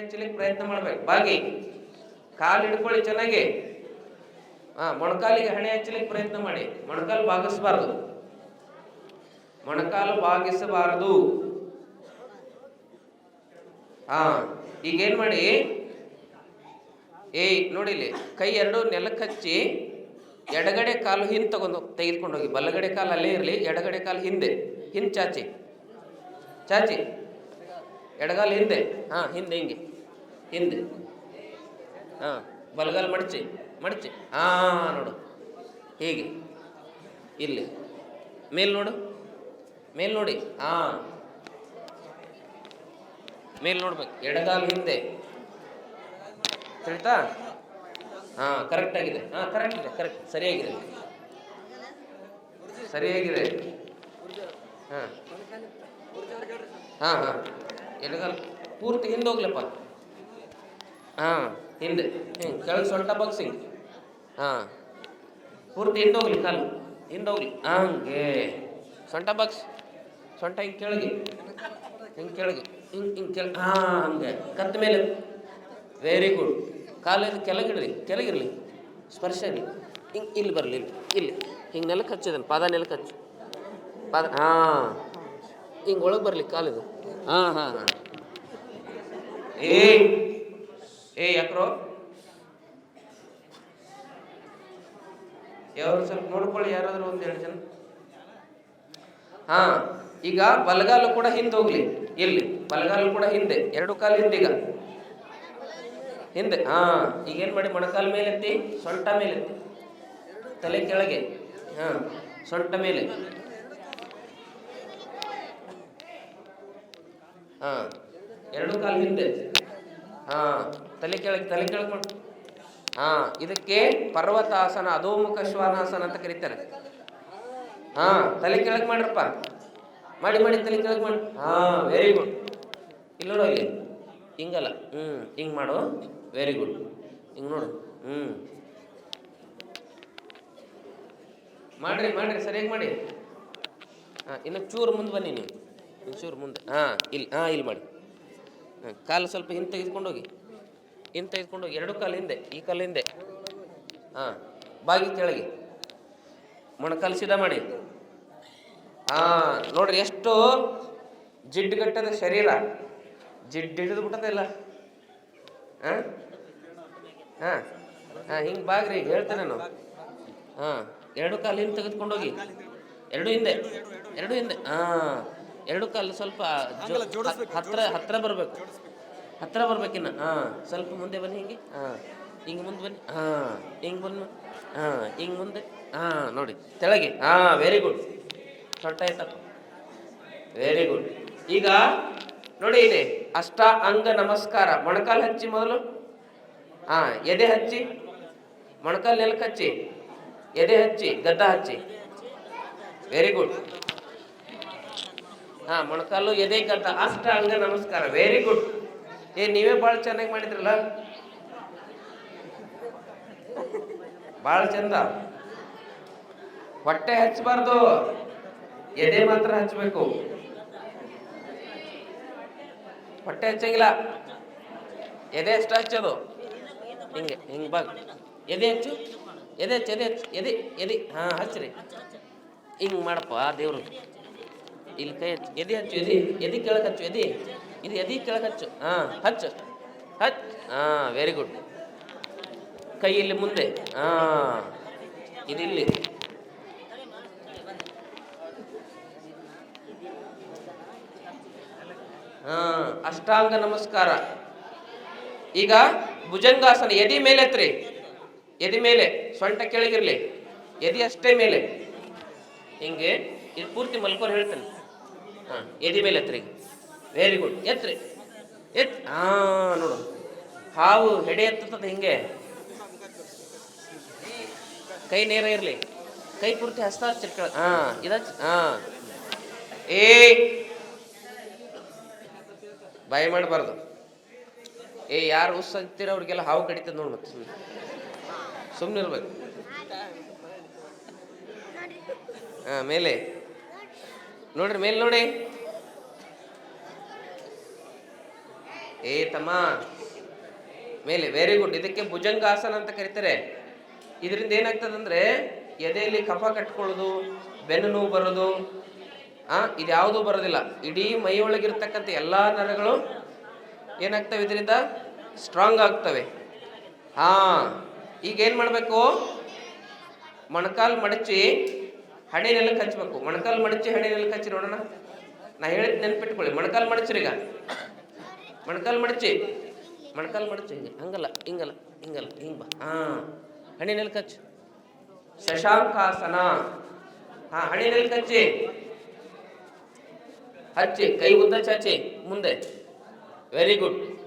ಹಚ್ಚಲಿಕ್ಕೆ ಪ್ರಯತ್ನ ಮಾಡ್ಬೇಕು. ಬಾಗಿ, ಕಾಲು ಹಿಡ್ಕೊಳ್ಳಿ ಚೆನ್ನಾಗಿ. ಆ ಮೊಣಕಾಲಿಗೆ ಹಣೆ ಹಚ್ಚಲಿಕ್ಕೆ ಪ್ರಯತ್ನ ಮಾಡಿ. ಮೊಣಕಾಲು ಬಾಗಿಸಬಾರದು. ಮೊಣಕಾಲು ಬಾಗಿಸಬಾರದು. ಹಾ, ಈಗೇನ್ ಮಾಡಿ? ಏಯ್ ನೋಡಿಲಿ ಕೈ ಎರಡು ನೆಲಕ್ಕೆ ಹಚ್ಚಿ ಎಡಗಡೆ ಕಾಲು ಹಿಂದೆ ತಗೊಂಡು ತೆಗೆದುಕೊಂಡು ಹೋಗಿ. ಬಲಗಡೆ ಕಾಲು ಅಲ್ಲೇ ಇರಲಿ, ಎಡಗಡೆ ಕಾಲು ಹಿಂದೆ. ಹಿಂದೆ ಚಾಚಿ. ಚಾಚಿ. ಎಡಗಾಲು ಹಿಂದೆ. ಹಾಂ, ಹಿಂದೆ ಹಿಂಗೆ. ಹಿಂದೆ. ಹಾಂ, ಬಲಗಾಲು ಮಡಚಿ ಮಡಚಿ. ಹಾಂ, ನೋಡು. ಹೀಗೆ. ಇಲ್ಲಿ. ಮೇಲ್ ನೋಡು. ಮೇಲ್ ನೋಡಿ. ಹಾಂ. ಮೇಲ್ ನೋಡ್ಬೇಕು. ಎಡಗಾಲ್ ಹಿಂದೆ. ತಿಳಿತಾ? ಹಾಂ ಕರೆಕ್ಟ್ ಆಗಿದೆ. ಹಾಂ ಕರೆಕ್ಟ್ ಇದೆ ಕರೆಕ್ಟ್ ಸರಿಯಾಗಿದೆ. ಸರಿಯಾಗಿದೆ. ಹಾಂ. ಹಾಂ ಹಾಂ. ಎಡಗಾಲ್ ಪೂರ್ತಿ ಹಿಂದೆ ಹೋಗ್ಲಪ್ಪ ಹಾಂ. ಹಿಂದೆ. ಹಿಂಗೆ ಕೆಳಗೆ ಸೊಂಟ ಬಾಕ್ಸಿಂಗ್ ಹಾಂ. ಪೂರ್ತಿ ಹಿಂದೋಗ್ಲಿ ಕಾಲು. ಹಿಂದೋಗ್ಲಿ ಹಂಗೆ. ಸೊಂಟ ಬಾಕ್ಸ್ ಸೊಂಟ ಹಿಂಗೆ ಕೆಳಗೆ. ಹಿಂಗೆ ಕೆಳಗೆ. ಹಿಂಗೆ ಹಿಂಗೆ ಕೆಳಗೆ ಹಾಂ ಹಂಗೆ. ಕತ್ತ ಮೇಲೆ. ವೆರಿ ಗುಡ್ ಕಾಲು ಕೆಳಗಿಡ್ರಿ ಕೆಳಗಿರಲಿ. ಸ್ಪರ್ಶ ಇರಲಿ. ಹಿಂಗೆ ಇಲ್ಲಿ ಬರಲಿ ಇಲ್ಲಿ. ಇಲ್ಲಿ. ಹಿಂಗೆ ನೆಲಕ್ಕೆ ಹಚ್ಚಿದನು ಪಾದ ನೆಲಕ್ಕೆ ಹಚ್ಚು. ಪಾದ ಹಾಂ. ಹಿಂಗೆ ಒಳಗೆ ಬರಲಿ ಕಾಲಿದು ಹಾಂ ಹಾಂ ಹಾಂ. ಏ. ಏ, ಯಾಕ್ರೋ? ಯಾರು ಸ್ವಲ್ಪ ನೋಡ್ಕೊಳ್ಳಿ, ಯಾರಾದ್ರೂ ಒಂದು ಎರಡು ಜನ. ಹಾ, ಈಗ ಬಲಗಾಲು ಕೂಡ ಹಿಂದೆ ಹೋಗ್ಲಿ. ಇಲ್ಲಿ, ಬಲಗಾಲು ಕೂಡ ಹಿಂದೆ, ಎರಡು ಕಾಲು ಈಗ. ಹಿಂದೆ, ಹಾ ಈಗ ಏನ್ ಮಾಡಿ, ಮೊಣಕಾಲ ಮೇಲೆ ಎತ್ತಿ ಸೊಂಟ ಮೇಲೆ ತಲೆ ಕೆಳಗೆ, ಹಾ, ಸೊಂಟ ಮೇಲೆ. ಹಾ, ಎರಡು ಕಾಲು ಹಿಂದೆ. ಹಾ ತಲೆ ಕೆಳಗೆ ತಲೆ ಕೆಳಗೆ ಹಾ, ಇದಕ್ಕೆ ಪರ್ವತಾಸನ, ಅಧೋಮುಖ ಶ್ವಾನಾಸನ ಅಂತ ಕರೀತಾರೆ. ಹಾ, ತಲೆ ಕೆಳಗೆ ಮಾಡ್ರಪ್ಪ. ಮಾಡಿ ಮಾಡಿ, ತಲೆ ಕೆಳಗೆ ಮಾಡಿ. ಹಾ ವೆರಿ ಗುಡ್ ಇಲ್ಲ ನೋಡು ಇಲ್ಲಿ ಹಿಂಗಲ್ಲ. ಹ್ಞೂ ಹಿಂಗೆ ಮಾಡು. ವೆರಿ ಗುಡ್ ಹಿಂಗೆ ನೋಡು. ಹ್ಞೂ ಮಾಡ್ರಿ ಮಾಡ್ರಿ, ಸರಿಯಾಗಿ ಮಾಡಿ. ಹಾಂ, ಇನ್ನು ಚೂರು ಮುಂದೆ ಬನ್ನಿ ನೀವು. ಚೂರು ಮುಂದೆ. ಹಾಂ, ಇಲ್ಲಿ ಹಾಂ, ಇಲ್ಲಿ ಮಾಡಿ. ಹಾಂ, ಕಾಲು ಸ್ವಲ್ಪ ಹಿಂದೆ ತೆಗೆದುಕೊಂಡು ಹೋಗಿ ಇದ್ಕೊಂಡು ಎರಡು ಕಾಲು ಹಿಂದೆ, ಈ ಕಾಲು ಹಿಂದೆ. ಹಾಂ, ಬಾಗಿ ಕೆಳಗೆ. ಮೊಣಕಾಲು ಸೀದಾ ಮಾಡಿ. ಹಾಂ, ನೋಡ್ರಿ, ಎಷ್ಟು ಜಿಡ್ಡುಗಟ್ಟದ ಶರೀರ. ಜಿಡ್ಡು ಹಿಡಿದು ಬಿಟ್ಟದಲ್ಲ ಹಾಂ? ಹಾಂ ಹಾಂ, ಹಿಂಗೆ ಬಾಗ್ರಿ, ಹೇಳ್ತೇನೆ ನಾನು. ಹಾಂ, ಎರಡು ಕಾಲು ಹಿಂದೆ ತೆಗೆದ್ಕೊಂಡು ಹೋಗಿ. ಎರಡು ಹಿಂದೆ ಎರಡು ಹಿಂದೆ. ಹಾಂ, ಎರಡು ಕಾಲು ಸ್ವಲ್ಪ ಹತ್ರ ಹತ್ರ ಬರಬೇಕು. ಹತ್ರ ಬರ್ಬೇಕಿನ್ನ ಹಾಂ ಸ್ವಲ್ಪ ಮುಂದೆ ಬನ್ನಿ ಹಿಂಗೆ. ಹಾಂ. ಹಿಂಗೆ ಮುಂದೆ ಬನ್ನಿ. ಹಾಂ ಹಿಂಗೆ ಬನ್ನಿ. ಹಾಂ ಹಿಂಗೆ ಮುಂದೆ. ಹಾಂ ನೋಡಿ. ತೆಳಗೆ. ಹಾಂ ವೆರಿ ಗುಡ್ ಸೊಟ್ಟ ಆಯ್ತಪ್ಪ ವೆರಿ ಗುಡ್ ಈಗ ನೋಡಿ ಇಲ್ಲಿ ಅಷ್ಟ ಅಂಗ ನಮಸ್ಕಾರ. ಮೊಣಕಾಲು ಹಚ್ಚಿ ಮೊದಲು. ಹಾಂ ಎದೆ ಹಚ್ಚಿ. ಮೊಣಕಾಲು ನೆಲಕ್ಕೆ ಹಚ್ಚಿ. ಎದೆ ಹಚ್ಚಿ ಗದ್ದ ಹಚ್ಚಿ. ವೆರಿ ಗುಡ್ ಹಾ ಮೊಣಕಾಲು ಎದೆ ಗದ್ದ ಅಷ್ಟ ಅಂಗ ನಮಸ್ಕಾರ. ವೆರಿ ಗುಡ್ ಏ, ನೀವೇ ಭಾಳ ಚೆನ್ನಾಗಿ ಮಾಡಿದ್ರಲ್ಲ? ಭಾಳ ಚಂದ. ಹೊಟ್ಟೆ ಹಚ್ಚಬಾರ್ದು ಎದೆ ಮಾತ್ರ ಹಚ್ಚಬೇಕು ಹೊಟ್ಟೆ ಹಚ್ಚಂಗಿಲ್ಲ. ಎದೆ ಎಷ್ಟು ಹಚ್ಚೋದು ಹಿಂಗೆ ಹಿಂಗೆ ಬಾಗ್. ಎದೆ ಹಚ್ಚು. ಎದೆ ಹಚ್ಚು ಎದೆ ಹಚ್ಚು. ಎದೆ ಎದೆ. ಹಾಂ, ಹಚ್ಚ್ರಿ. ಹಿಂಗೆ ಮಾಡಪ್ಪ ದೇವ್ರು. ಇಲ್ಲಿ ಕೈ ಹಚ್ಚು. ಎದೆ ಹಚ್ಚು, ಎದೆ ಎದೆ ಕೆಳಗೆ ಹಚ್ಚು, ಎದೆ. ಇದು ಎದಿ ಕೆಳಗೆ ಹಚ್ಚು. ಹಾಂ, ಹಚ್ಚು ಹಚ್. ಹಾಂ ವೆರಿ ಗುಡ್ ಕೈ ಇಲ್ಲಿ ಮುಂದೆ. ಹಾಂ, ಇದಿಲ್ಲಿ. ಹಾಂ, ಅಷ್ಟಾಂಗ ನಮಸ್ಕಾರ. ಈಗ ಭುಜಂಗಾಸನ, ಎದಿ ಮೇಲೆ ಎತ್ರಿ. ಎದಿ ಮೇಲೆ, ಸೊಂಟ ಕೆಳಗಿರ್ಲಿ. ಎದಿ ಅಷ್ಟೇ ಮೇಲೆ. ಹಿಂಗೆ, ಇದು ಪೂರ್ತಿ ಮಲ್ಕೊಂಡು ಹೇಳ್ತೇನೆ. ಹಾಂ, ಎದಿ ಮೇಲೆ ಎತ್ರಿ ವೆರಿ ಗುಡ್ ಎತ್ರಿ ಎತ್ ಹಾ ನೋಡು. ಹಾವು ಹೆಡೆ ಎತ್ತದ ಹಿಂಗೆ? ಕೈ ನೇರ ಇರಲಿ. ಕೈ ಪೂರ್ತಿ ಹಸ್ತ ಚಿಟ್ಕ. ಹಾ ಇದ ಹಾ ಏ. ಬಾಯಿ ಮಾಡಬಾರ್ದು. ಏ, ಯಾರು ಉಸ್ ಅಂತೀರ ಅವ್ರಿಗೆಲ್ಲ ಹಾವು ಕಡಿತದ ನೋಡಿ ಮತ್ತೆ ಸುಮ್ಮನೆ ಸುಮ್ಮನೆ ಇರ್ಬೇಕು. ಹಾಂ ಮೇಲೆ. ನೋಡ್ರಿ, ಮೇಲೆ ನೋಡಿ. ಏ ತಮ್ಮ. ಮೇಲೆ ವೆರಿ ಗುಡ್ ಇದಕ್ಕೆ ಭುಜಂಗಾಸನ ಅಂತ ಕರೀತಾರೆ. ಇದರಿಂದ ಏನಾಗ್ತದಂದ್ರೆ, ಎದೆಯಲ್ಲಿ ಕಫ ಕಟ್ಕೊಳ್ಳೋದು, ಬೆನ್ನು ನೋವು ಬರೋದು, ಆ ಇದ್ಯಾವುದೂ ಬರೋದಿಲ್ಲ. ಇಡೀ ಮೈ ಒಳಗಿರ್ತಕ್ಕಂಥ ಎಲ್ಲ ನರಗಳು ಏನಾಗ್ತವೆ ಇದರಿಂದ? ಸ್ಟ್ರಾಂಗ್ ಆಗ್ತವೆ. ಹಾ, ಈಗ ಏನು ಮಾಡಬೇಕು? ಮೊಣಕಾಲು ಮಡಚಿ ಹಣೆ ನೆಲಕ್ಕೆ ಹಚ್ಬೇಕು ಮೊಣಕಾಲು ಮಡಚಿ ಹಣೆ ಹಚ್ಚಿ ನೋಡೋಣ. ನಾ ಹೇಳಿದ್ ನೆನ್ಪಿಟ್ಕೊಳ್ಳಿ. ಮೊಣಕಾಲು ಮಡಚ್ರಿ ಈಗ. ಮೊಣಕಾಲು ಮಡಚಿ. ಮೊಣಕಾಲು ಮಡಚಿ ಹಿಂಗೆ. ಹಂಗಲ್ಲ, ಹಿಂಗಲ್ಲ ಹಿಂಗಲ್ಲ, ಹಿಂಗೆ ಬಾ. ಹಾಂ. ಹಣೆ ಹಚ್ಚು. ಶಶಾಂಕಾಸನ. ಹಾಂ ನೆಲ್ ಹಚ್ಚಿ. ಹಚ್ಚಿ, ಕೈ ಉದ್ದ ಚಾಚಿ, ಮುಂದೆ. ವೆರಿ ಗುಡ್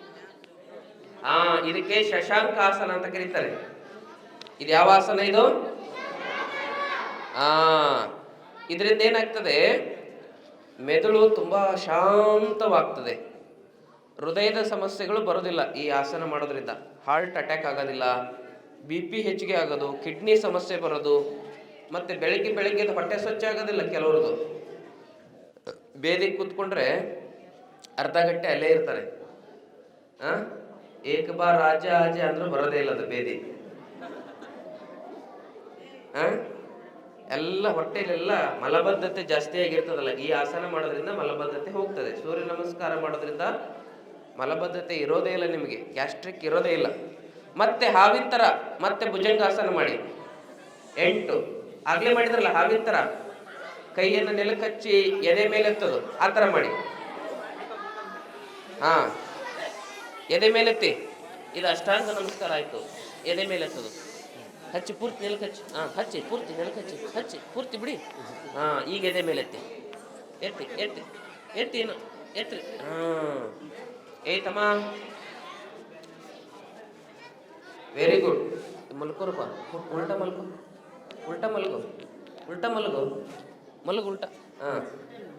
ಹಾ, ಇದಕ್ಕೆ ಶಶಾಂಕಾಸನ ಅಂತ ಕರೀತಾರೆ. ಇದು ಯಾವ ಆಸನ ಇದು? ಹಾ. ಇದರಿಂದ ಏನಾಗ್ತದೆ? ಮೆದುಳು ತುಂಬಾ ಶಾಂತವಾಗ್ತದೆ. ಹೃದಯದ ಸಮಸ್ಯೆಗಳು ಬರೋದಿಲ್ಲ ಈ ಆಸನ ಮಾಡೋದ್ರಿಂದ. ಹಾರ್ಟ್ ಅಟ್ಯಾಕ್ ಆಗೋದಿಲ್ಲ ಬಿ ಪಿ ಹೆಚ್ಚಿಗೆ ಆಗೋದು ಕಿಡ್ನಿ ಸಮಸ್ಯೆ ಬರೋದು, ಮತ್ತೆ ಬೆಳಿಗ್ಗೆ ಬೆಳಿಗ್ಗೆ ಹೊಟ್ಟೆ ಸ್ವಚ್ಛ ಆಗೋದಿಲ್ಲ ಕೆಲವ್ರದ್ದು. ಬೇದಿ ಕೂತ್ಕೊಂಡ್ರೆ ಅರ್ಧ ಗಂಟೆ ಅಲ್ಲೇ ಇರ್ತಾರೆ. ಆ? ಏಕ ಬಾರ್ ರಾಜ ಆಜ ಅಂದ್ರೆ ಬರೋದೇ ಇಲ್ಲ ಅದು ಬೇದಿ. ಹಾಂ ಎಲ್ಲ ಹೊಟ್ಟೆಲೆಲ್ಲ ಮಲಬದ್ಧತೆ ಜಾಸ್ತಿ ಆಗಿರ್ತದಲ್ಲ ಈ ಆಸನ ಮಾಡೋದ್ರಿಂದ ಮಲಬದ್ಧತೆ ಹೋಗ್ತದೆ. ಸೂರ್ಯ ನಮಸ್ಕಾರ ಮಾಡೋದ್ರಿಂದ ಮಲಬದ್ಧತೆ ಇರೋದೇ ಇಲ್ಲ ನಿಮಗೆ. ಗ್ಯಾಸ್ಟ್ರಿಕ್ ಇರೋದೇ ಇಲ್ಲ. ಮತ್ತೆ ಹಾವಿನ ಥರ ಮತ್ತೆ ಭುಜಂಗಾಸನ ಮಾಡಿ. ಎಂಟು ಆಗ್ಲೇ ಮಾಡಿದ್ರಲ್ಲ ಹಾವಿನ ಥರ ಕೈಯನ್ನು ನೆಲಕಚ್ಚಿ ಎದೆ ಮೇಲೆ ಎತ್ತದು, ಆ ಥರ ಮಾಡಿ. ಹಾ, ಎದೆ ಮೇಲೆತ್ತಿ ಇದು ಅಷ್ಟಾಂಗ ನಮಸ್ಕಾರ ಆಯ್ತು. ಎದೆ ಮೇಲೆ ಎತ್ತದು. ಹಚ್ಚಿ, ಪೂರ್ತಿ ನೆಲಕಚ್ಚಿ. ಹಾ, ಹಚ್ಚಿ, ಪೂರ್ತಿ ನೆಲಕಚ್ಚಿ, ಹಚ್ಚಿ, ಪೂರ್ತಿ ಬಿಡಿ. ಹಾಂ, ಈಗ ಎದೆ ಮೇಲೆತ್ತಿ ಎತ್ತಿ. ಎತ್ತಿ ಎತ್ತಿ ಏನು ಎತ್ತಿ ಹಾಂ ಏ ತಮ್ಮ. ವೆರಿ ಗುಡ್ ಮಲ್ಕೋರಪ್ಪ ಉಲ್ಟ ಮಲ್ಕೋ. ಉಲ್ಟ ಮಲ್ಕೋ ಉಲ್ಟ ಮಲ್ಗೋ. ಮಲಗು ಉಲ್ಟ. ಹಾಂ.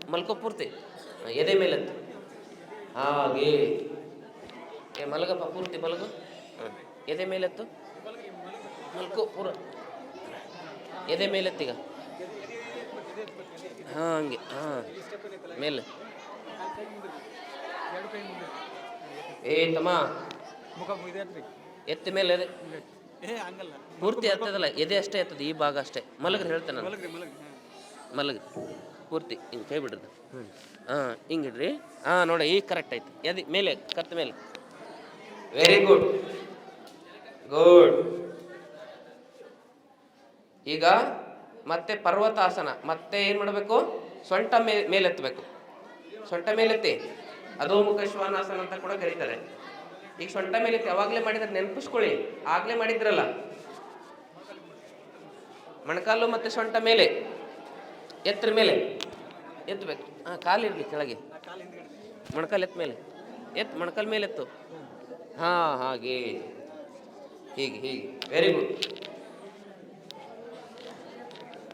ಮಲ್ಕೋ ಪೂರ್ತಿ. ಎದೆ ಮೇಲೆ ಎತ್ತು ಹಾಗೆ. ಏ, ಮಲಗಪ್ಪ ಪೂರ್ತಿ, ಮಲಗು. ಹಾಂ, ಎದೆ ಮೇಲತ್ತು. ಮಲ್ಕೋ ಪೂರ. ಎದೆ ಮೇಲೆತ್ತೀಗ. ಹಾಂ, ಹಂಗೆ. ಹಾಂ, ಮೇಲೆ. ಏ ತಮ್ಮ. ಮುಖ ಎತ್ತ ಮೇಲೆ ಪೂರ್ತಿ ಎತ್ತದಲ್ಲ ಎದೆ ಅಷ್ಟೇ ಎತ್ತದ ಈ ಭಾಗ ಅಷ್ಟೇ. ಮಲಗ್ರಿ ಹೇಳ್ತೇನೆ ಮಲಗ ಮಲಗ್ರಿ ಪೂರ್ತಿ ಹಿಂಗೆ ಕೈ ಬಿಡ್ರಿ ಹಾಂ ಹಿಂಗೆ ಇಡ್ರಿ. ಹಾಂ ನೋಡಿ ಈಗ ಕರೆಕ್ಟ್ ಆಯ್ತು. ಎದೆ ಮೇಲೆ ಕತ್ತ ಮೇಲೆ. ವೆರಿ ಗುಡ್ ಗುಡ್ ಈಗ ಮತ್ತೆ ಪರ್ವತಾಸನ. ಮತ್ತೆ ಏನು ಮಾಡಬೇಕು? ಸೊಂಟ ಮೇ ಮೇಲೆತ್ತಬೇಕು. ಸೊಂಟ ಮೇಲೆತ್ತಿ. ಅಧೋಮುಖ ಶ್ವಾನಾಸನ ಅಂತ ಕೂಡ ಕರೀತಾರೆ. ಈಗ ಸೊಂಟ ಮೇಲೆ ಯಾವಾಗಲೇ ಮಾಡಿದ್ರೆ ನೆನಪಿಸ್ಕೊಳ್ಳಿ. ಆಗಲೇ ಮಾಡಿದ್ರಲ್ಲ. ಮಣಕಾಲು ಮತ್ತೆ ಸೊಂಟ ಮೇಲೆ. ಎತ್ತರ ಮೇಲೆ. ಎತ್ತಬೇಕು ಹಾಂ ಕಾಲಿರಲಿ ಕೆಳಗೆ. ಮೊಣಕಾಲು ಎತ್ತ ಮೇಲೆ. ಎತ್ತು, ಮೊಣಕಾಲು ಮೇಲೆ ಎತ್ತು. ಹಾಂ, ಹಾಗೆ. ಹೀಗೆ ಹೀಗೆ. ವೆರಿ ಗುಡ್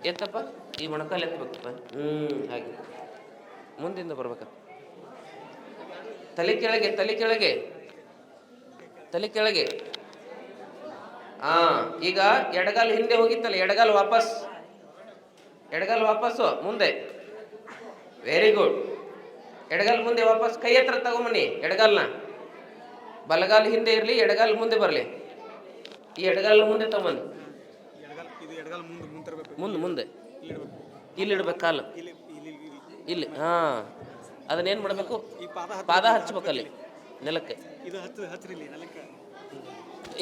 ಎತ್ತಪ್ಪ? ಈ ಮೊಣಕಾಲು ಎತ್ತಬೇಕಪ್ಪ ಹ್ಞೂ ಹಾಗೆ. ಮುಂದಿಂದ ಬರ್ಬೇಕ? ತಲೆ ಕೆಳಗೆ ತಲೆ ಕೆಳಗೆ. ತಲೆ ಕೆಳಗೆ. ಹಾ ಈಗ ಎಡಗಾಲು ಹಿಂದೆ ಹೋಗಿತ್ತಲ್ಲ ಎಡಗಾಲು ವಾಪಸ್. ಎಡಗಾಲು ವಾಪಸ್ಸು ಮುಂದೆ. ವೆರಿ ಗುಡ್ ಎಡಗಾಲು ಮುಂದೆ ವಾಪಸ್ ಕೈ ಹತ್ರ ತಗೊಂಬನ್ನಿ ಎಡಗಾಲ್ನ. ಬಲಗಾಲು ಹಿಂದೆ ಇರಲಿ ಎಡಗಾಲು ಮುಂದೆ ಬರಲಿ. ಈ ಎಡಗಾಲು ಮುಂದೆ ತಗೊಂಬನ್ನಿ. ಮುಂದೆ ಮುಂದೆ ಇಲ್ಲಿ ಇಡ್ಬೇಕು ಇಲ್ಲಿ ಇಡ್ಬೇಕು ಕಾಲು ಇಲ್ಲಿ ಹಾಂ. ಅದನ್ನೇನು ಮಾಡಬೇಕು? ಪಾದ ಹಚ್ಬೇಕಲ್ಲಿ ನೆಲಕ್ಕೆ.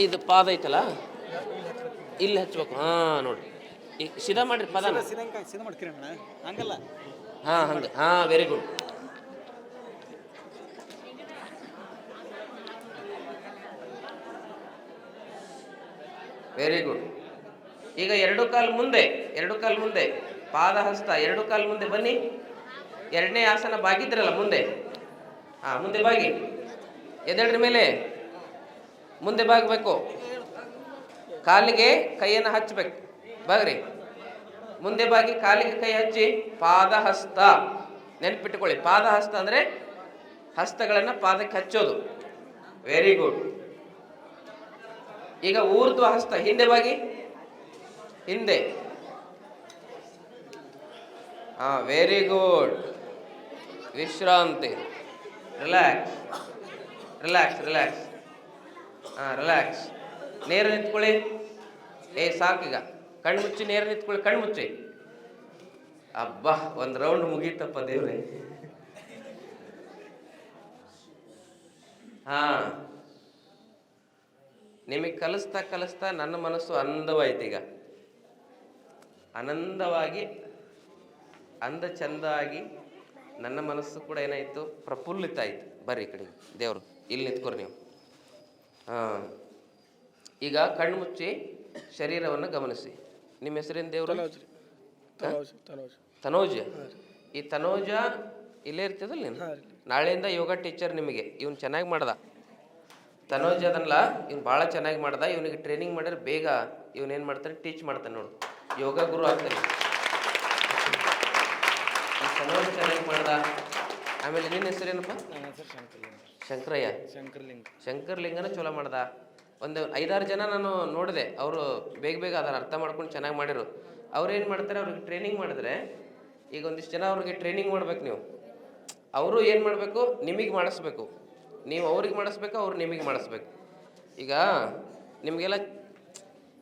ಇದು ಪಾದ ಐತಲ್ಲ? ಇಲ್ಲಿ ಹಚ್ಬೇಕು ಹಾ ನೋಡಿ. ಈಗ ಸಿದಾ ಮಾಡ್ರಿ ಪದ ಹಾಂ ಹಂಗೆ ಹಾ ವೆರಿ ಗುಡ್ ವೆರಿ ಗುಡ್ ಈಗ ಎರಡು ಕಾಲು ಮುಂದೆ ಎರಡು ಕಾಲು ಮುಂದೆ. ಪಾದ ಹಸ್ತ ಎರಡು ಕಾಲು ಮುಂದೆ ಬನ್ನಿ. ಎರಡನೇ ಆಸನ ಬಾಗಿದ್ರಲ್ಲ ಮುಂದೆ. ಹಾ, ಮುಂದೆ ಬಾಗಿ ಎದೆಡ್ರ ಮೇಲೆ. ಮುಂದೆ ಬಾಗಬೇಕು. ಕಾಲಿಗೆ ಕೈಯನ್ನು ಹಚ್ಚಬೇಕು ಬಾಗ್ರಿ. ಮುಂದೆ ಬಾಗಿ ಕಾಲಿಗೆ ಕೈ ಹಚ್ಚಿ ಪಾದ ಹಸ್ತ ಪಾದಹಸ್ತ ಪಾದ ಹಸ್ತ ಅಂದರೆ ಹಸ್ತಗಳನ್ನು ಪಾದಕ್ಕೆ ಹಚ್ಚೋದು. ವೆರಿ ಗುಡ್ ಈಗ ಊರ್ಧ್ವ ಹಸ್ತ. ಹಿಂದೆ ಬಾಗಿ? ಹಿಂದೆ. ಹಾ ವೆರಿ ಗುಡ್ ವಿಶ್ರಾಂತಿ. ರಿಲ್ಯಾಕ್ಸ್ ರಿಲ್ಯಾಕ್ಸ್ ರಿಲ್ಯಾಕ್ಸ್ ಹಾಂ ರಿಲ್ಯಾಕ್ಸ್ ನೇರು ನಿಂತ್ಕೊಳ್ಳಿ. ಏ ಸಾಕೀಗ ಕಣ್ಣು ಮುಚ್ಚಿ, ನೇರು ನಿಂತ್ಕೊಳ್ಳಿ, ಕಣ್ಣು ಮುಚ್ಚಿ. ಅಬ್ಬಾ, ಒಂದು ರೌಂಡ್ ಮುಗೀತಪ್ಪ ದೇವ್ರೆ. ಹಾ. ನಿಮಗೆ ಕಲಿಸ್ತಾ ಕಲಿಸ್ತಾ ನನ್ನ ಮನಸ್ಸು ಅಂದವಾಯ್ತು ಈಗ. ಆನಂದವಾಗಿ, ಅಂದ ಚಂದಾಗಿ ನನ್ನ ಮನಸ್ಸು ಕೂಡ ಏನಾಯಿತು? ಪ್ರಫುಲ್ಲಿತ ಆಯ್ತು ಬರ್ರಿ ಈ ಕಡೆ. ದೇವರು ಇಲ್ಲಿ ನಿಂತ್ಕೊರಿ ನೀವು. ಹಾಂ. ಈಗ ಕಣ್ಣು ಮುಚ್ಚಿ ಶರೀರವನ್ನು ಗಮನಿಸಿ. ನಿಮ್ಮ ಹೆಸರೇನು ದೇವರು? ತನೋಜ್ ಈ ತನೋಜ ಇಲ್ಲೇ ಇರ್ತದಲ್ಲ ನೀನು? ನಾಳೆಯಿಂದ ಯೋಗ ಟೀಚರ್ ನಿಮಗೆ. ಇವನು ಚೆನ್ನಾಗಿ ಮಾಡ್ದ. ತನೋಜ್ ಅದನ್ನಲ್ಲ ಇವ್ನು ಭಾಳ ಚೆನ್ನಾಗಿ ಮಾಡ್ದ. ಇವನಿಗೆ ಟ್ರೈನಿಂಗ್ ಮಾಡಿದ್ರೆ ಬೇಗ ಇವನೇನು ಮಾಡ್ತಾನೆ? ಟೀಚ್ ಮಾಡ್ತಾನೆ ನೋಡು. ಯೋಗ ಗುರು ಆಗ್ತಾನೆ. ಚೆನ್ನಾಗಿ ಮಾಡ್ದ? ಆಮೇಲೆ ನಿನ್ನ ಹೆಸರೇನಪ್ಪ ನನ್ನ ಹೆಸರು ಶಂಕರ್ಲಿಂಗ. ಶಂಕರಯ್ಯ. ಶಂಕರ್ಲಿಂಗ. ಶಂಕರ್ಲಿಂಗನ ಚಲೋ ಮಾಡ್ದ. ಒಂದು ಐದಾರು ಜನ ನಾನು ನೋಡಿದೆ. ಅವರು ಬೇಗ ಬೇಗ ಅದರ ಅರ್ಥ ಮಾಡ್ಕೊಂಡು ಚೆನ್ನಾಗಿ ಮಾಡಿರು. ಅವ್ರೇನು ಏನು ಮಾಡ್ತಾರೆ? ಅವ್ರಿಗೆ ಟ್ರೈನಿಂಗ್ ಮಾಡಿದ್ರೆ ಈಗ ಒಂದಿಷ್ಟು ಜನ ಅವ್ರಿಗೆ ಟ್ರೈನಿಂಗ್ ಮಾಡ್ಬೇಕು ನೀವು. ಅವರು ಏನು ಮಾಡಬೇಕು? ನಿಮಗೆ ಮಾಡಿಸ್ಬೇಕು. ನೀವು ಅವ್ರಿಗೆ ಮಾಡಿಸ್ಬೇಕು ಅವ್ರು ನಿಮಗೆ ಮಾಡಿಸ್ಬೇಕು. ಈಗ ನಿಮಗೆಲ್ಲ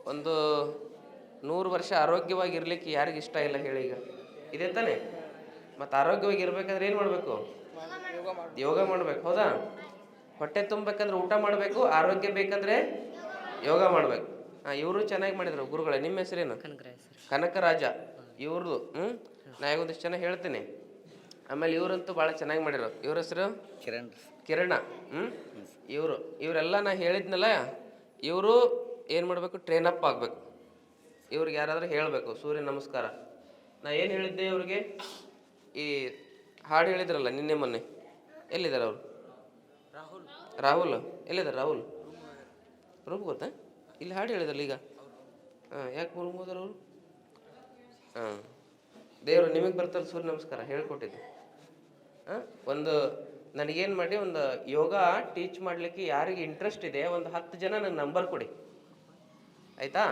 ಒಂದು ನೂರು ವರ್ಷ ಆರೋಗ್ಯವಾಗಿರ್ಲಿಕ್ಕೆ ಯಾರಿಗಿಷ್ಟ ಯಾರಿಗೆ ಇಷ್ಟ ಇಲ್ಲ ಹೇಳಿ ಈಗ. ಇದೆ ತಾನೆ? ಮತ್ತು ಆರೋಗ್ಯವಾಗಿ ಇರಬೇಕಂದ್ರೆ ಏನು ಮಾಡಬೇಕು? ಯೋಗ ಮಾಡ್ಬೇಕು ಹೌದಾ? ಹೊಟ್ಟೆ ತುಂಬಬೇಕಂದ್ರೆ ಊಟ ಮಾಡಬೇಕು ಆರೋಗ್ಯ ಬೇಕಂದ್ರೆ ಯೋಗ ಮಾಡ್ಬೇಕು. ಹಾಂ ಇವರು ಚೆನ್ನಾಗಿ ಮಾಡಿದ್ರು ಗುರುಗಳೇ ನಿಮ್ಮ ಹೆಸರೇನು? ಕನಕರಾಜ ಇವ್ರದ್ದು ಹ್ಞೂ ನಾ ಈಗ ಒಂದಿಷ್ಟು ಜನ ಹೇಳ್ತೀನಿ. ಆಮೇಲೆ ಇವರಂತೂ ಭಾಳ ಚೆನ್ನಾಗಿ ಮಾಡಿರೋ ಇವ್ರ ಹೆಸರು? ಕಿರಣ್. ಕಿರಣ ಹ್ಞೂ ಇವರು ಇವರೆಲ್ಲ ನಾ ಹೇಳಿದ್ನಲ್ಲ ಇವರು ಏನು ಮಾಡಬೇಕು? ಟ್ರೈನ್ ಅಪ್ ಆಗಬೇಕು. ಇವ್ರಿಗೆ ಯಾರಾದರೂ ಹೇಳಬೇಕು ಸೂರ್ಯ ನಮಸ್ಕಾರ. ನಾ ಏನು ಹೇಳಿದ್ದೆ ಇವ್ರಿಗೆ? ಈ ಹಾಡು ಹೇಳಿದ್ರಲ್ಲ ನಿನ್ನೆ ಮೊನ್ನೆ? ಎಲ್ಲಿದ್ದಾರೆ ಅವರು? ರಾಹುಲ್. ರಾಹುಲ್ ಎಲ್ಲಿದ್ದಾರೆ ರಾಹುಲ್? ರೂಮ್ ಗೊತ್ತಾ? ಇಲ್ಲಿ ಹಾಡು ಹೇಳಿದ್ರಲ್ಲ ಈಗ. ಹಾಂ, ಯಾಕೆ ರೂಮ್ ಅವರು? ಹಾಂ. ದೇವರು ನಿಮಗೆ ಬರ್ತಾರೆ ಸೂರ್ಯ ನಮಸ್ಕಾರ, ಹೇಳ್ಕೊಟ್ಟಿದ್ದು. ಹಾಂ, ಒಂದು ನನಗೇನು ಮಾಡಿ ಒಂದು ಯೋಗ ಟೀಚ್ ಮಾಡಲಿಕ್ಕೆ ಯಾರಿಗೆ ಇಂಟ್ರೆಸ್ಟ್ ಇದೆ, ಒಂದು ಹತ್ತು ಜನ ನನ್ನ ನಂಬರ್ ಕೊಡಿ. ಆಯಿತಾ?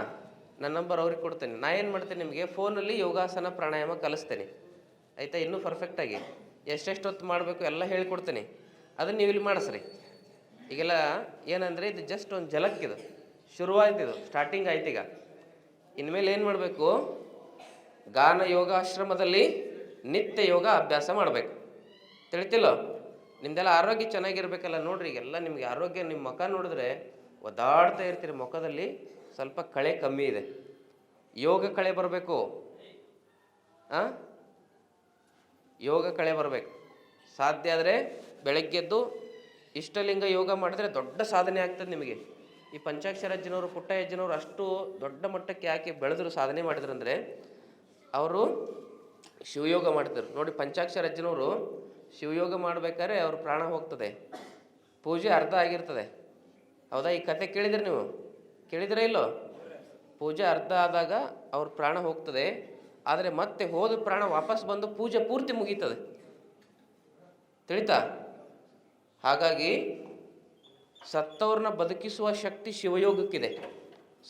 ನನ್ನ ನಂಬರ್ ಅವ್ರಿಗೆ ಕೊಡ್ತೇನೆ. ನಾ ಏನು ಮಾಡ್ತೇನೆ ನಿಮಗೆ ಫೋನಲ್ಲಿ ಯೋಗಾಸನ ಪ್ರಾಣಾಯಾಮ ಕಲಿಸ್ತೇನೆ. ಆಯಿತಾ? ಇನ್ನೂ ಪರ್ಫೆಕ್ಟಾಗಿ ಎಷ್ಟೆಷ್ಟು ಹೊತ್ತು ಮಾಡಬೇಕು ಎಲ್ಲ ಹೇಳಿಕೊಡ್ತೀನಿ. ಅದನ್ನು ನೀವು ಇಲ್ಲಿ ಮಾಡಿಸ್ರಿ. ಈಗೆಲ್ಲ ಏನಂದರೆ ಇದು ಜಸ್ಟ್ ಒಂದು ಜಲಕ್ಕಿದು ಶುರುವಾಯ್ತಿದು. ಸ್ಟಾರ್ಟಿಂಗ್ ಆಯ್ತು ಈಗ. ಇನ್ಮೇಲೆ ಏನು ಮಾಡಬೇಕು? ಗಾನ ಯೋಗಾಶ್ರಮದಲ್ಲಿ ನಿತ್ಯ ಯೋಗ ಅಭ್ಯಾಸ ಮಾಡಬೇಕು. ತಿಳಿತಿಲ್ಲೋ? ನಿಮ್ದೆಲ್ಲ ಆರೋಗ್ಯ ಚೆನ್ನಾಗಿರ್ಬೇಕಲ್ಲ ನೋಡ್ರಿ. ಈಗೆಲ್ಲ ನಿಮಗೆ ಆರೋಗ್ಯ ನಿಮ್ಮ ಮುಖ ನೋಡಿದ್ರೆ ಒದ್ದಾಡ್ತಾ ಇರ್ತೀರಿ ಮುಖದಲ್ಲಿ. ಸ್ವಲ್ಪ ಕಳೆ ಕಮ್ಮಿ ಇದೆ. ಯೋಗ ಕಳೆ ಬರಬೇಕು. ಆ? ಯೋಗ ಕಳೆ ಬರಬೇಕು. ಸಾಧ್ಯ ಆದರೆ ಬೆಳಗ್ಗೆದ್ದು ಇಷ್ಟಲಿಂಗ ಯೋಗ ಮಾಡಿದ್ರೆ ದೊಡ್ಡ ಸಾಧನೆ ಆಗ್ತದೆ ನಿಮಗೆ. ಈ ಪಂಚಾಕ್ಷರ ಅಜ್ಜನವರು ಪುಟ್ಟ ಅಜ್ಜನವರು ಅಷ್ಟು ದೊಡ್ಡ ಮಟ್ಟಕ್ಕೆ ಯಾಕೆ ಬೆಳೆದ್ರು ಸಾಧನೆ ಮಾಡಿದ್ರು ಅಂದರೆ ಅವರು ಶಿವಯೋಗ ಮಾಡ್ತಿದ್ರು. ನೋಡಿ ಪಂಚಾಕ್ಷರ ಅಜ್ಜನವರು ಶಿವಯೋಗ ಮಾಡಬೇಕಾದ್ರೆ ಅವ್ರ ಪ್ರಾಣ ಹೋಗ್ತದೆ. ಪೂಜೆ ಅರ್ಧ ಆಗಿರ್ತದೆ. ಹೌದಾ? ಈ ಕತೆ ಕೇಳಿದ್ರಿ ನೀವು? ಕೇಳಿದ್ರೆ ಇಲ್ಲೋ? ಪೂಜೆ ಅರ್ಧ ಆದಾಗ ಅವ್ರ ಪ್ರಾಣ ಹೋಗ್ತದೆ. ಆದರೆ ಮತ್ತೆ ಹೋದ ಪ್ರಾಣ ವಾಪಸ್ ಬಂದು ಪೂಜೆ ಪೂರ್ತಿ ಮುಗೀತದೆ. ತಿಳಿತಾ? ಹಾಗಾಗಿ ಸತ್ತವ್ರನ್ನ ಬದುಕಿಸುವ ಶಕ್ತಿ ಶಿವಯೋಗಕ್ಕಿದೆ.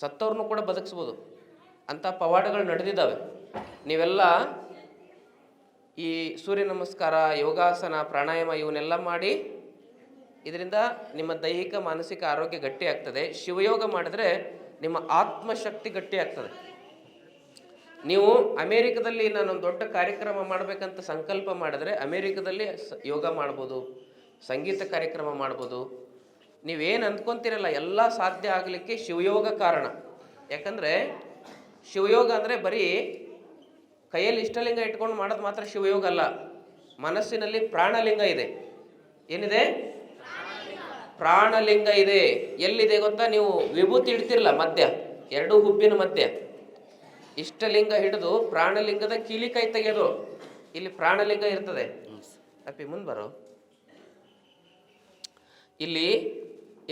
ಸತ್ತವ್ರನ್ನೂ ಕೂಡ ಬದುಕಿಸ್ಬೋದು. ಅಂತ ಪವಾಡಗಳು ನಡೆದಿದ್ದಾವೆ. ನೀವೆಲ್ಲ ಈ ಸೂರ್ಯ ನಮಸ್ಕಾರ, ಯೋಗಾಸನ, ಪ್ರಾಣಾಯಾಮ ಇವನ್ನೆಲ್ಲ ಮಾಡಿ ಇದರಿಂದ ನಿಮ್ಮ ದೈಹಿಕ, ಮಾನಸಿಕ ಆರೋಗ್ಯ ಗಟ್ಟಿ ಆಗ್ತದೆ ಶಿವಯೋಗ ಮಾಡಿದ್ರೆ ನಿಮ್ಮ ಆತ್ಮಶಕ್ತಿ ಗಟ್ಟಿ ಆಗ್ತದೆ ನೀವು ಅಮೇರಿಕದಲ್ಲಿ ನಾನೊಂದು ದೊಡ್ಡ ಕಾರ್ಯಕ್ರಮ ಮಾಡಬೇಕಂತ ಸಂಕಲ್ಪ ಮಾಡಿದ್ರೆ ಅಮೇರಿಕದಲ್ಲಿ ಯೋಗ ಮಾಡ್ಬೋದು, ಸಂಗೀತ ಕಾರ್ಯಕ್ರಮ ಮಾಡ್ಬೋದು. ನೀವೇನು ಅಂದ್ಕೊಂತೀರಲ್ಲ, ಎಲ್ಲ ಸಾಧ್ಯ ಆಗಲಿಕ್ಕೆ ಶಿವಯೋಗ ಕಾರಣ. ಯಾಕಂದರೆ ಶಿವಯೋಗ ಅಂದರೆ ಬರೀ ಕೈಯಲ್ಲಿ ಇಷ್ಟಲಿಂಗ ಇಟ್ಕೊಂಡು ಮಾಡೋದು ಮಾತ್ರ ಶಿವಯೋಗ ಅಲ್ಲ. ಮನಸ್ಸಿನಲ್ಲಿ ಪ್ರಾಣಲಿಂಗ ಇದೆ. ಏನಿದೆ? ಪ್ರಾಣಲಿಂಗ ಇದೆ. ಎಲ್ಲಿದೆ ಗೊತ್ತಾ? ನೀವು ವಿಭೂತಿ ಇಡ್ತಿರಲ್ಲ ಮಧ್ಯ, ಎರಡು ಹುಬ್ಬಿನ ಮಧ್ಯ. ಇಷ್ಟಲಿಂಗ ಹಿಡಿದು ಪ್ರಾಣಲಿಂಗದ ಕೀಲಿಕೈ ತೆಗೆಯೋದು ಇಲ್ಲಿ ಪ್ರಾಣಲಿಂಗ ಇರ್ತದೆ. ಅಪ್ಪಿ ಮುಂದೆ ಬರೋ. ಇಲ್ಲಿ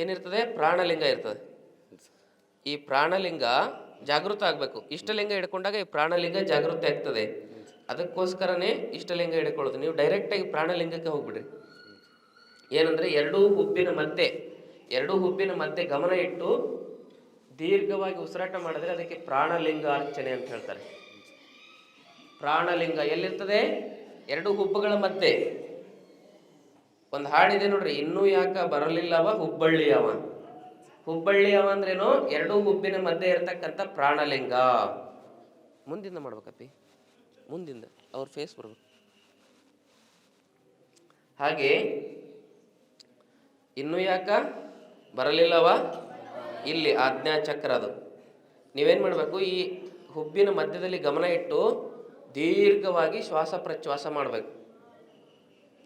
ಏನಿರ್ತದೆ? ಪ್ರಾಣಲಿಂಗ ಇರ್ತದೆ. ಈ ಪ್ರಾಣಲಿಂಗ ಜಾಗೃತ ಆಗಬೇಕು. ಇಷ್ಟಲಿಂಗ ಹಿಡ್ಕೊಂಡಾಗ ಈ ಪ್ರಾಣಲಿಂಗ ಜಾಗೃತಿ ಆಗ್ತದೆ. ಅದಕ್ಕೋಸ್ಕರನೇ ಇಷ್ಟಲಿಂಗ ಹಿಡ್ಕೊಳ್ಳೋದು. ನೀವು ಡೈರೆಕ್ಟಾಗಿ ಪ್ರಾಣಲಿಂಗಕ್ಕೆ ಹೋಗ್ಬಿಡ್ರಿ. ಏನಂದ್ರೆ ಎರಡೂ ಹುಬ್ಬಿನ ಮಧ್ಯೆ ಎರಡೂ ಹುಬ್ಬಿನ ಮಧ್ಯೆ ಗಮನ ಇಟ್ಟು ದೀರ್ಘವಾಗಿ ಉಸಿರಾಟ ಮಾಡಿದ್ರೆ ಅದಕ್ಕೆ ಪ್ರಾಣಲಿಂಗ ಅರ್ಚನೆ ಅಂತ ಹೇಳ್ತಾರೆ. ಪ್ರಾಣಲಿಂಗ ಎಲ್ಲಿರ್ತದೆ? ಎರಡು ಹುಬ್ಬುಗಳ ಮಧ್ಯೆ. ಒಂದು ಹಾಡಿದೆ ನೋಡ್ರಿ, ಇನ್ನೂ ಯಾಕ ಬರಲಿಲ್ಲವ? ಹುಬ್ಬಳ್ಳಿಯವ ಹುಬ್ಬಳ್ಳಿಯವ ಅಂದ್ರೇನು? ಎರಡು ಹುಬ್ಬಿನ ಮಧ್ಯೆ ಇರತಕ್ಕಂಥ ಪ್ರಾಣಲಿಂಗ. ಮುಂದಿಂದ ಮಾಡ್ಬೇಕಪ್ಪಿ. ಮುಂದಿಂದ. ಅವ್ರ ಫೇಸ್ ಬರ್ಬೇಕು ಹಾಗೆ, ಇನ್ನೂ ಯಾಕ ಬರಲಿಲ್ಲವ? ಇಲ್ಲಿ ಆಜ್ಞಾ ಚಕ್ರ ಅದು ನೀವೇನು ಮಾಡಬೇಕು? ಈ ಹುಬ್ಬಿನ ಮಧ್ಯದಲ್ಲಿ ಗಮನ ಇಟ್ಟು ದೀರ್ಘವಾಗಿ ಶ್ವಾಸ ಪ್ರಶ್ವಾಸ ಮಾಡಬೇಕು.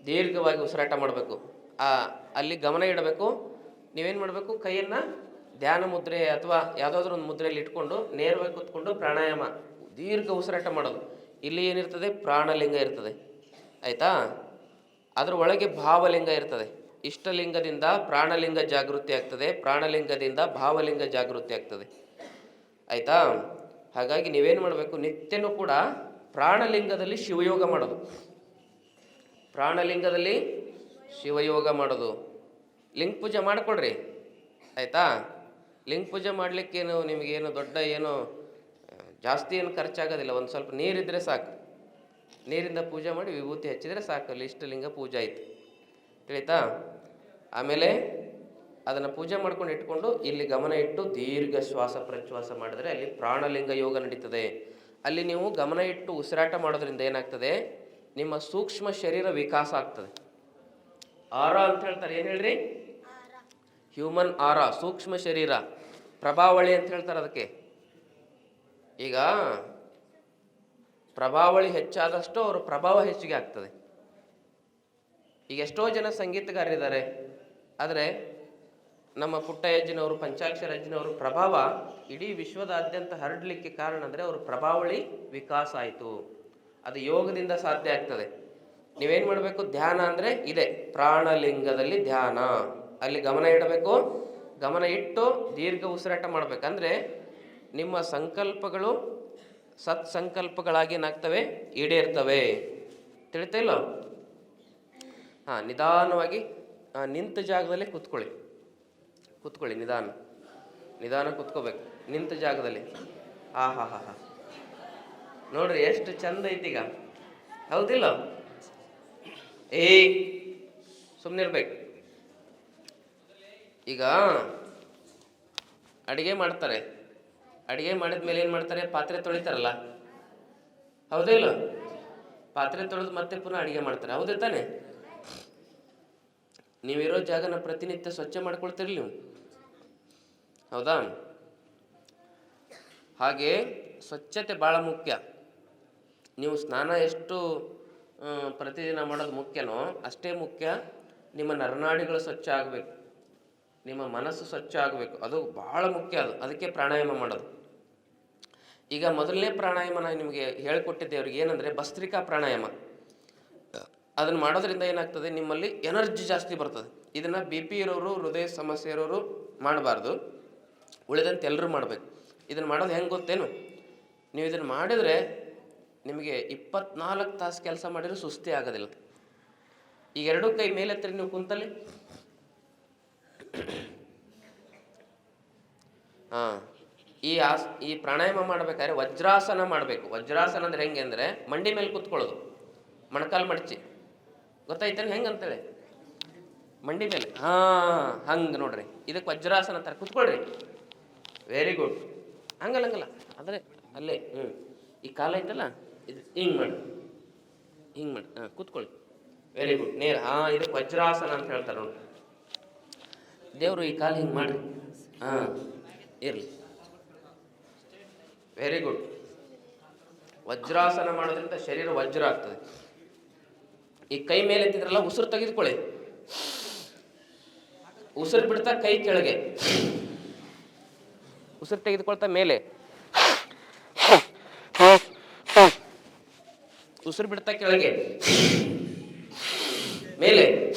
ದೀರ್ಘವಾಗಿ ಉಸಿರಾಟ ಮಾಡಬೇಕು. ಆ, ಅಲ್ಲಿ ಗಮನ ಇಡಬೇಕು. ನೀವೇನು ಮಾಡಬೇಕು? ಕೈಯನ್ನು ಧ್ಯಾನ ಮುದ್ರೆ ಅಥವಾ ಯಾವುದಾದ್ರೂ ಒಂದು ಮುದ್ರೆಯಲ್ಲಿ ಇಟ್ಕೊಂಡು ನೇರವಾಗಿ ಕೂತ್ಕೊಂಡು ಪ್ರಾಣಾಯಾಮ, ದೀರ್ಘ ಉಸಿರಾಟ ಮಾಡೋದು. ಇಲ್ಲಿ ಏನಿರ್ತದೆ? ಪ್ರಾಣಲಿಂಗ ಇರ್ತದೆ. ಆಯಿತಾ? ಅದರ ಒಳಗೆ ಭಾವಲಿಂಗ ಇರ್ತದೆ. ಇಷ್ಟಲಿಂಗದಿಂದ ಪ್ರಾಣಲಿಂಗ ಜಾಗೃತಿ ಆಗ್ತದೆ, ಪ್ರಾಣಲಿಂಗದಿಂದ ಭಾವಲಿಂಗ ಜಾಗೃತಿ ಆಗ್ತದೆ. ಆಯಿತಾ? ಹಾಗಾಗಿ ನೀವೇನು ಮಾಡಬೇಕು? ನಿತ್ಯನೂ ಕೂಡ ಪ್ರಾಣಲಿಂಗದಲ್ಲಿ ಶಿವಯೋಗ ಮಾಡೋದು. ಪ್ರಾಣಲಿಂಗದಲ್ಲಿ ಶಿವಯೋಗ ಮಾಡೋದು. ಲಿಂಗ ಪೂಜೆ ಮಾಡಿಕೊಡ್ರಿ ಆಯಿತಾ? ಲಿಂಗ ಪೂಜೆ ಮಾಡಲಿಕ್ಕೇನು ನಿಮಗೇನು ದೊಡ್ಡ ಏನು, ಜಾಸ್ತಿ ಏನು ಖರ್ಚಾಗೋದಿಲ್ಲ. ಒಂದು ಸ್ವಲ್ಪ ನೀರಿದ್ದರೆ ಸಾಕು. ನೀರಿಂದ ಪೂಜೆ ಮಾಡಿ ವಿಭೂತಿ ಹಚ್ಚಿದರೆ ಸಾಕು. ಅಲ್ಲಿ ಇಷ್ಟಲಿಂಗ ಪೂಜೆ ಆಯಿತು. ತಿಳಿತಾ? ಆಮೇಲೆ ಅದನ್ನು ಪೂಜೆ ಮಾಡ್ಕೊಂಡು ಇಟ್ಕೊಂಡು ಇಲ್ಲಿ ಗಮನ ಇಟ್ಟು ದೀರ್ಘ ಶ್ವಾಸ ಪ್ರಶ್ವಾಸ ಮಾಡಿದ್ರೆ ಅಲ್ಲಿ ಪ್ರಾಣಲಿಂಗ ಯೋಗ ನಡೀತದೆ. ಅಲ್ಲಿ ನೀವು ಗಮನ ಇಟ್ಟು ಉಸಿರಾಟ ಮಾಡೋದ್ರಿಂದ ಏನಾಗ್ತದೆ? ನಿಮ್ಮ ಸೂಕ್ಷ್ಮ ಶರೀರ ವಿಕಾಸ ಆಗ್ತದೆ. ಆರ ಅಂತ ಹೇಳ್ತಾರೆ, ಏನು ಹೇಳ್ರಿ? ಹ್ಯೂಮನ್ ಆರ ಸೂಕ್ಷ್ಮ ಶರೀರ. ಪ್ರಭಾವಳಿ ಅಂತ ಹೇಳ್ತಾರೆ ಅದಕ್ಕೆ. ಈಗ ಪ್ರಭಾವಳಿ ಹೆಚ್ಚಾದಷ್ಟು ಅವರ ಪ್ರಭಾವ ಹೆಚ್ಚಿಗೆ ಆಗ್ತದೆ. ಈಗ ಎಷ್ಟೋ ಜನ ಸಂಗೀತಗಾರರಿದ್ದಾರೆ. ಆದರೆ ನಮ್ಮ ಪುಟ್ಟಯ್ಯಜ್ಜನವರು ಪಂಚಾಕ್ಷರಜ್ಜನವರು ಪ್ರಭಾವ ಇಡೀ ವಿಶ್ವದಾದ್ಯಂತ ಹರಡಲಿಕ್ಕೆ ಕಾರಣ ಅಂದರೆ ಅವ್ರ ಪ್ರಭಾವಳಿ ವಿಕಾಸ ಆಯಿತು. ಅದು ಯೋಗದಿಂದ ಸಾಧ್ಯ ಆಗ್ತದೆ. ನೀವೇನು ಮಾಡಬೇಕು? ಧ್ಯಾನ ಅಂದರೆ ಇದೆ. ಪ್ರಾಣಲಿಂಗದಲ್ಲಿ ಧ್ಯಾನ. ಅಲ್ಲಿ ಗಮನ ಇಡಬೇಕು. ಗಮನ ಇಟ್ಟು ದೀರ್ಘ ಉಸಿರಾಟ ಮಾಡಬೇಕಂದ್ರೆ ನಿಮ್ಮ ಸಂಕಲ್ಪಗಳು ಸತ್ ಸಂಕಲ್ಪಗಳಾಗಿ ಏನಾಗ್ತವೆ? ಈಡೇರ್ತವೆ. ತಿಳಿತಾ ಇಲ್ಲ ಹಾಂ, ನಿಧಾನವಾಗಿ ನಿಂತ ಜಾಗದಲ್ಲೇ ಕೂತ್ಕೊಳ್ಳಿ. ಕೂತ್ಕೊಳ್ಳಿ, ನಿಧಾನ. ನಿಧಾನ ಕೂತ್ಕೋಬೇಕು. ನಿಂತ ಜಾಗದಲ್ಲಿ. ಆ, ಹಾ ಹಾ ಹಾ. ನೋಡ್ರಿ, ಎಷ್ಟು ಚಂದ ಐತಿಗ ಹೌದಿಲ್ಲ? ಏಯ್ ಸುಮ್ಮನಿರ್ಬೇಕು ಈಗ ಅಡಿಗೆ ಮಾಡ್ತಾರೆ. ಅಡಿಗೆ ಮಾಡಿದ ಮೇಲೆ ಏನು ಮಾಡ್ತಾರೆ? ಪಾತ್ರೆ ತೊಳಿತಾರಲ್ಲ. ಹೌದಿಲ್ಲ ಪಾತ್ರೆ ತೊಳೆದು ಮತ್ತೆ ಪುನಃ ಅಡಿಗೆ ಮಾಡ್ತಾರೆ. ಹೌದೇ ತಾನೆ? ನೀವಿರೋ ಜಾಗನ ಪ್ರತಿನಿತ್ಯ ಸ್ವಚ್ಛ ಮಾಡ್ಕೊಳ್ತೀರಿ ನೀವು. ಹೌದಾ? ಹಾಗೆ ಸ್ವಚ್ಛತೆ ಭಾಳ ಮುಖ್ಯ. ನೀವು ಸ್ನಾನ ಎಷ್ಟು ಪ್ರತಿದಿನ ಮಾಡೋದು ಮುಖ್ಯನೋ ಅಷ್ಟೇ ಮುಖ್ಯ ನಿಮ್ಮ ನರನಾಡಿಗಳು ಸ್ವಚ್ಛ ಆಗಬೇಕು. ನಿಮ್ಮ ಮನಸ್ಸು ಸ್ವಚ್ಛ ಆಗಬೇಕು. ಅದು ಭಾಳ ಮುಖ್ಯ ಅದು. ಅದಕ್ಕೆ ಪ್ರಾಣಾಯಾಮ ಮಾಡೋದು. ಈಗ ಮೊದಲನೇ ಪ್ರಾಣಾಯಾಮ ನಾನು ನಿಮಗೆ ಹೇಳ್ಕೊಟ್ಟಿದ್ದೆ ಅವ್ರಿಗೆ ಏನಂದರೆ ಭಸ್ತ್ರಿಕಾ ಪ್ರಾಣಾಯಾಮ. ಅದನ್ನು ಮಾಡೋದ್ರಿಂದ ಏನಾಗ್ತದೆ? ನಿಮ್ಮಲ್ಲಿ ಎನರ್ಜಿ ಜಾಸ್ತಿ ಬರ್ತದೆ. ಇದನ್ನು ಬಿ ಪಿ ಇರೋರು, ಹೃದಯ ಸಮಸ್ಯೆ ಇರೋರು ಮಾಡಬಾರ್ದು. ಉಳಿದಂತೆ ಎಲ್ಲರೂ ಮಾಡಬೇಕು. ಇದನ್ನು ಮಾಡೋದು ಹೆಂಗೆ ಗೊತ್ತೇನು? ನೀವು ಇದನ್ನು ಮಾಡಿದರೆ ನಿಮಗೆ ಇಪ್ಪತ್ನಾಲ್ಕು ತಾಸು ಕೆಲಸ ಮಾಡಿದರೆ ಸುಸ್ತಿ ಆಗೋದಿಲ್ಲ. ಈಗ ಎರಡೂ ಕೈ ಮೇಲೆತ್ತರಿ ನೀವು ಕುಂತಲ್ಲಿ. ಹಾಂ. ಈ ಆಸ್, ಈ ಪ್ರಾಣಾಯಾಮ ಮಾಡಬೇಕಾದ್ರೆ ವಜ್ರಾಸನ ಮಾಡಬೇಕು. ವಜ್ರಾಸನ ಅಂದ್ರೆ ಹೆಂಗೆ ಅಂದರೆ ಮಂಡಿ ಮೇಲೆ ಕುತ್ಕೊಳ್ಳೋದು. ಮೊಣಕಾಲು ಮಡಚಿ. ಗೊತ್ತಾಯ್ತೇನು ಹೆಂಗೆ ಅಂತೇಳಿ ಮಂಡಿ ಮೇಲೆ. ಹಾಂ, ಹಂಗೆ ನೋಡ್ರಿ. ಇದಕ್ಕೆ ವಜ್ರಾಸನ ಅಂತಾರೆ ಕುತ್ಕೊಳ್ರಿ. ವೆರಿ ಗುಡ್ ಹಂಗಲ್ಲ ಹಂಗಲ್ಲ. ಆದರೆ ಅಲ್ಲೇ ಹ್ಞೂ ಈ ಕಾಲ ಐತಲ್ಲ, ಇದು ಹಿಂಗೆ ಮಾಡಿ. ಹಿಂಗೆ ಮಾಡಿ. ಹಾಂ, ಕೂತ್ಕೊಳ್ಳಿ. ವೆರಿ ಗುಡ್ ನೇರ, ಹಾಂ, ಇದಕ್ಕೆ ವಜ್ರಾಸನ ಅಂತ ಹೇಳ್ತಾರೆ ನೋಡಿ ದೇವರು ಈ ಕಾಲ ಹಿಂಗೆ ಮಾಡ್ರಿ. ಹಾಂ, ಇರಲಿ. ವೆರಿ ಗುಡ್ ವಜ್ರಾಸನ ಮಾಡೋದ್ರಿಂದ ಶರೀರ ವಜ್ರ ಆಗ್ತದೆ. ಈ ಕೈ ಮೇಲೆ ಎತ್ತಿದ್ರಲ್ಲ, ಉಸಿರು ತೆಗೆದುಕೊಳ್ಳಿ. ಉಸಿರು ಬಿಡ್ತಾ ಕೈ ಕೆಳಗೆ. ಉಸಿರು ತೆಗೆದುಕೊಳ್ತಾ ಮೇಲೆ. ಉಸಿರು ಬಿಡ್ತಾ ಕೆಳಗೆ. ಮೇಲೆ.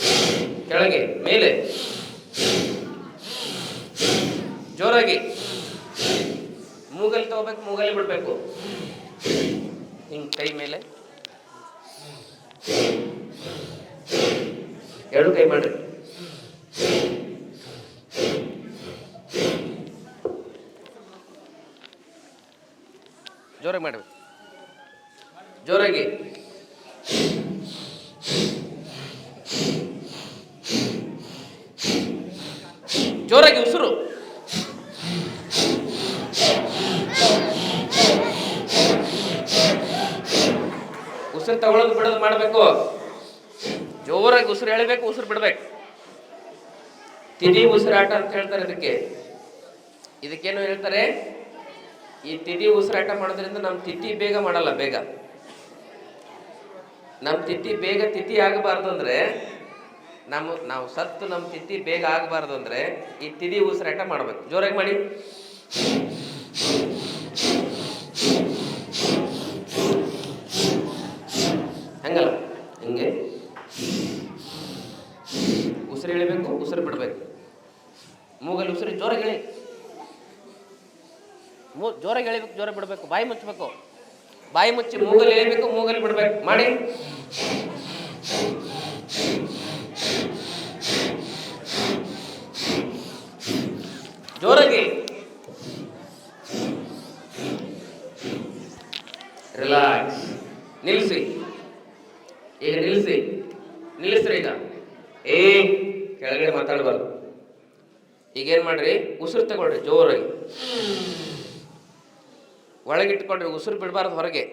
ಕೆಳಗೆ. ಮೇಲೆ. ಜೋರಾಗಿ. ಮೂಗಲ್ಲಿ ತಗೋಬೇಕು, ಮೂಗಲ್ಲಿ ಬಿಡಬೇಕು. ಹಿಂಗೆ ಕೈ ಮೇಲೆ. ಎರಡು ಕೈ ಮಾಡ್ರಿ. ಜೋರಾಗಿ ಮಾಡ್ಬೇಕು ಜೋರಾಗಿ ಜೋರಾಗಿ ಉಸಿರು ಉಸಿರು ತಗೊಳ್ಳೋದು ಬಿಡೋದು ಮಾಡಬೇಕು ಜೋರಾಗಿ ಉಸಿರು ಎಳಿಬೇಕು ಉಸಿರು ಬಿಡ್ಬೇಕು ತಿದಿ ಉಸಿರಾಟ ಅಂತ ಹೇಳ್ತಾರೆ ಇದಕ್ಕೆ. ಇದಕ್ಕೇನು ಹೇಳ್ತಾರೆ? ಈ ತಿಡಿ ಉಸಿರಾಟ ಮಾಡೋದ್ರಿಂದ ನಮ್ಮ ತಿಥಿ ಬೇಗ ಮಾಡಲ್ಲ, ಬೇಗ. ನಮ್ಮ ತಿಥಿ ಬೇಗ ತಿಥಿ ಆಗಬಾರ್ದು ಅಂದ್ರೆ ನಮ್ಮ ನಾವು ಸತ್ತು ನಮ್ಮ ತಿಥಿ ಬೇಗ ಆಗಬಾರ್ದು ಅಂದ್ರೆ ಈ ತಿಡಿ ಉಸಿರಾಟ ಮಾಡ್ಬೇಕು. ಜೋರಾಗಿ ಮಾಡಿ ಹಂಗಲ್ಲ ಹಿಂಗೆ ಉಸಿರು ಎಳಿಬೇಕು ಉಸಿರು ಬಿಡಬೇಕು ಉಸಿರು ಜೋರಾಗಿ ಎಳಿ ಮೂ, ಜೋರಾಗಿ ಎಳಿಬೇಕು ಜೋರ ಬಿಡಬೇಕು. ಬಾಯಿ ಮುಚ್ಚಬೇಕು ಬಾಯಿ ಮುಚ್ಚಿ ಮೂಗಲ್ಲಿ ಎಳಿಬೇಕು, ಮೂಗಲ್ಲಿ ಬಿಡಬೇಕು. ಮಾಡಿ ಜೋರಾಗಿ ರಿಲ್ಯಾಕ್ಸ್ ನಿಲ್ಲಿಸಿ ಈಗ ನಿಲ್ಲಿಸಿ ನಿಲ್ಲಿಸ್ರಿ ಈಗ ಏ ಕೆಳಗಡೆ ಮಾತಾಡಬಾರ್ದು ಈಗೇನು ಮಾಡ್ರಿ, ಉಸಿರು ತಗೊಳ್ರಿ, ಜೋರಾಗಿ. ಒಳಗಿಟ್ಕೊಂಡ್ರಿ, ಉಸಿರು ಬಿಡಬಾರ್ದು ಹೊರಗೆ.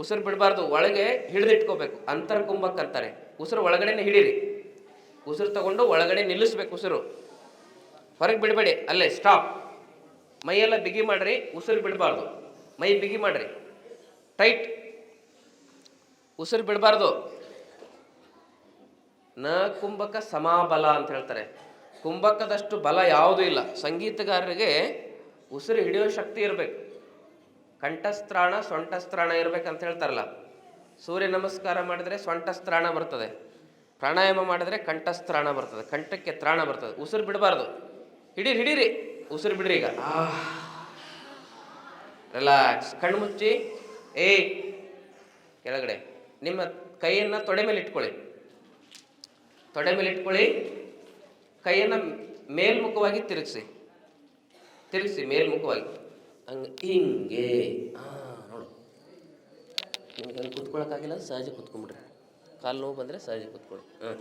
ಉಸಿರು ಬಿಡಬಾರ್ದು, ಒಳಗೆ ಹಿಡಿದಿಟ್ಕೋಬೇಕು. ಅಂತರ ಕುಂಭಕ್ ಅಂತಾರೆ ಉಸಿರು ಒಳಗಡೆನೆ ಹಿಡೀರಿ. ಉಸಿರು ತಗೊಂಡು ಒಳಗಡೆ ನಿಲ್ಲಿಸ್ಬೇಕು ಉಸಿರು. ಹೊರಗೆ ಬಿಡಬೇಡಿ, ಅಲ್ಲೇ ಸ್ಟಾಪ್ ಮೈಯೆಲ್ಲ ಬಿಗಿ ಮಾಡ್ರಿ, ಉಸಿರು ಬಿಡಬಾರ್ದು. ಮೈ ಬಿಗಿ ಮಾಡ್ರಿ. ಟೈಟ್ ಉಸಿರು ಬಿಡಬಾರ್ದು. ನ ಕುಂಭಕ ಸಮಾಬಲ ಅಂತ ಹೇಳ್ತಾರೆ. ಕುಂಭಕದಷ್ಟು ಬಲ ಯಾವುದೂ ಇಲ್ಲ. ಸಂಗೀತಗಾರರಿಗೆ ಉಸಿರು ಹಿಡಿಯೋ ಶಕ್ತಿ ಇರಬೇಕು. ಕಂಠಸ್ತ್ರಾಣ ಸೊಂಟಸ್ತ್ರಾಣ ಇರಬೇಕಂತ ಹೇಳ್ತಾರಲ್ಲ. ಸೂರ್ಯ ನಮಸ್ಕಾರ ಮಾಡಿದರೆ ಸೊಂಟಸ್ತ್ರಾಣ ಬರ್ತದೆ. ಪ್ರಾಣಾಯಾಮ ಮಾಡಿದ್ರೆ ಕಂಠಸ್ತ್ರಾಣ ಬರ್ತದೆ. ಕಂಠಕ್ಕೆ ತ್ರಾಣ ಬರ್ತದೆ. ಉಸಿರು ಬಿಡಬಾರ್ದು. ಹಿಡೀರಿ ಹಿಡೀರಿ. ಉಸಿರು ಬಿಡ್ರಿ ಈಗ. ರಿಲ್ಯಾಕ್ಸ್ ಕಣ್ಣು ಮುಚ್ಚಿ. ಏ. ಕೆಳಗಡೆ. ನಿಮ್ಮ ಕೈಯನ್ನು ತೊಡೆ ಮೇಲೆ ಇಟ್ಕೊಳ್ಳಿ. ತೊಡೆ ಮೇಲೆ ಇಟ್ಕೊಳ್ಳಿ. ಕೈಯನ್ನು ಮೇಲ್ಮುಖವಾಗಿ ತಿರುಗಿಸಿ. ತಿರುಗಿಸಿ, ಮೇಲ್ಮುಖವಾಗಿ. ಹಂಗೆ, ಹಿಂಗೆ. ಹಾಂ ನೋಡು. ನಿಮ್ಗೆ ಹಂಗೆ ಕುತ್ಕೊಳಕ್ಕಾಗಿಲ್ಲ, ಸಹಜ ಕುತ್ಕೊಂಡ್ಬಿಡ್ರಿ ಕಾಲು ನೋವು ಬಂದರೆ ಸಹಜ ಕುತ್ಕೊಳ್ಳಿ ಹಾಂ